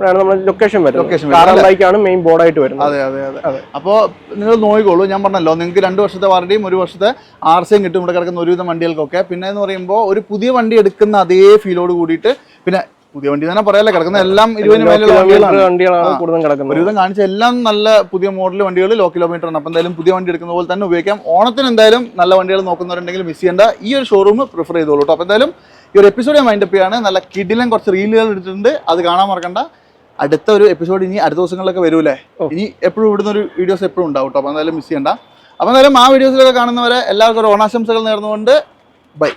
നമ്മുടെ ലൊക്കേഷൻ വരുന്നത്. മെയിൻ ബോർഡായിട്ട് വരുന്നത്. അതെ അതെ അതെ. അപ്പോൾ നിങ്ങൾ നോക്കിക്കോളൂ ഞാൻ പറഞ്ഞല്ലോ നിങ്ങൾക്ക് രണ്ട് വർഷത്തെ വാറണ്ടിയും ഒരു വർഷത്തെ ആർ സിയും കിട്ടും ഇവിടെ കിടക്കുന്ന ഒരുവിധം വണ്ടികൾക്കൊക്കെ. പിന്നെ എന്ന് പറയുമ്പോൾ ഒരു പുതിയ വണ്ടി എടുക്കുന്ന അതേ ഫീലോട് കൂടിയിട്ട് പിന്നെ പുതിയ വണ്ടി തന്നെ പറയാല്ലേ കിടക്കുന്ന എല്ലാം ഇരുപതിന് മേലുള്ള കിലോമീറ്റർ വണ്ടികളാണ്. ഒരുവിധം കാണിച്ച എല്ലാം നല്ല പുതിയ മോഡൽ വണ്ടികൾ ലോ കിലോമീറ്റർ ആണ്. അപ്പോൾ എന്തായാലും പുതിയ വണ്ടി എടുക്കുന്ന പോലെ തന്നെ ഉപയോഗിക്കാം. ഓണത്തിന് എന്തായാലും നല്ല വണ്ടികൾ നോക്കുന്നവരുണ്ടെങ്കിൽ മിസ് ചെയ്യേണ്ട ഈ ഒരു ഷോറൂം പ്രിഫർ ചെയ്തോളൂ കേട്ടോ അപ്പോൾ എന്തായാലും ഈ ഒരു എപ്പിസോഡ് ഞാൻ മൈൻഡപ്പ് ചെയ്യാണ്. നല്ല കിഡിലും കുറച്ച് റീലുകൾ എടുത്തിട്ടുണ്ട്. അത് കാണാൻ മറക്കണ്ട. അടുത്ത ഒരു എപ്പിസോഡ് ഇനി അടുത്ത ദിവസങ്ങളിലൊക്കെ വരൂലേ ഇനി എപ്പോഴും ഇവിടുന്ന് ഒരു വീഡിയോസ് എപ്പോഴും ഉണ്ടാവും കേട്ടോ അപ്പം എന്തായാലും മിസ് ചെയ്യണ്ട. അപ്പം എന്തായാലും ആ വീഡിയോസിലൊക്കെ കാണുന്നവരെ എല്ലാവർക്കും ഒരു ഓണാശംസകൾ നേർന്നുകൊണ്ട് ബൈ.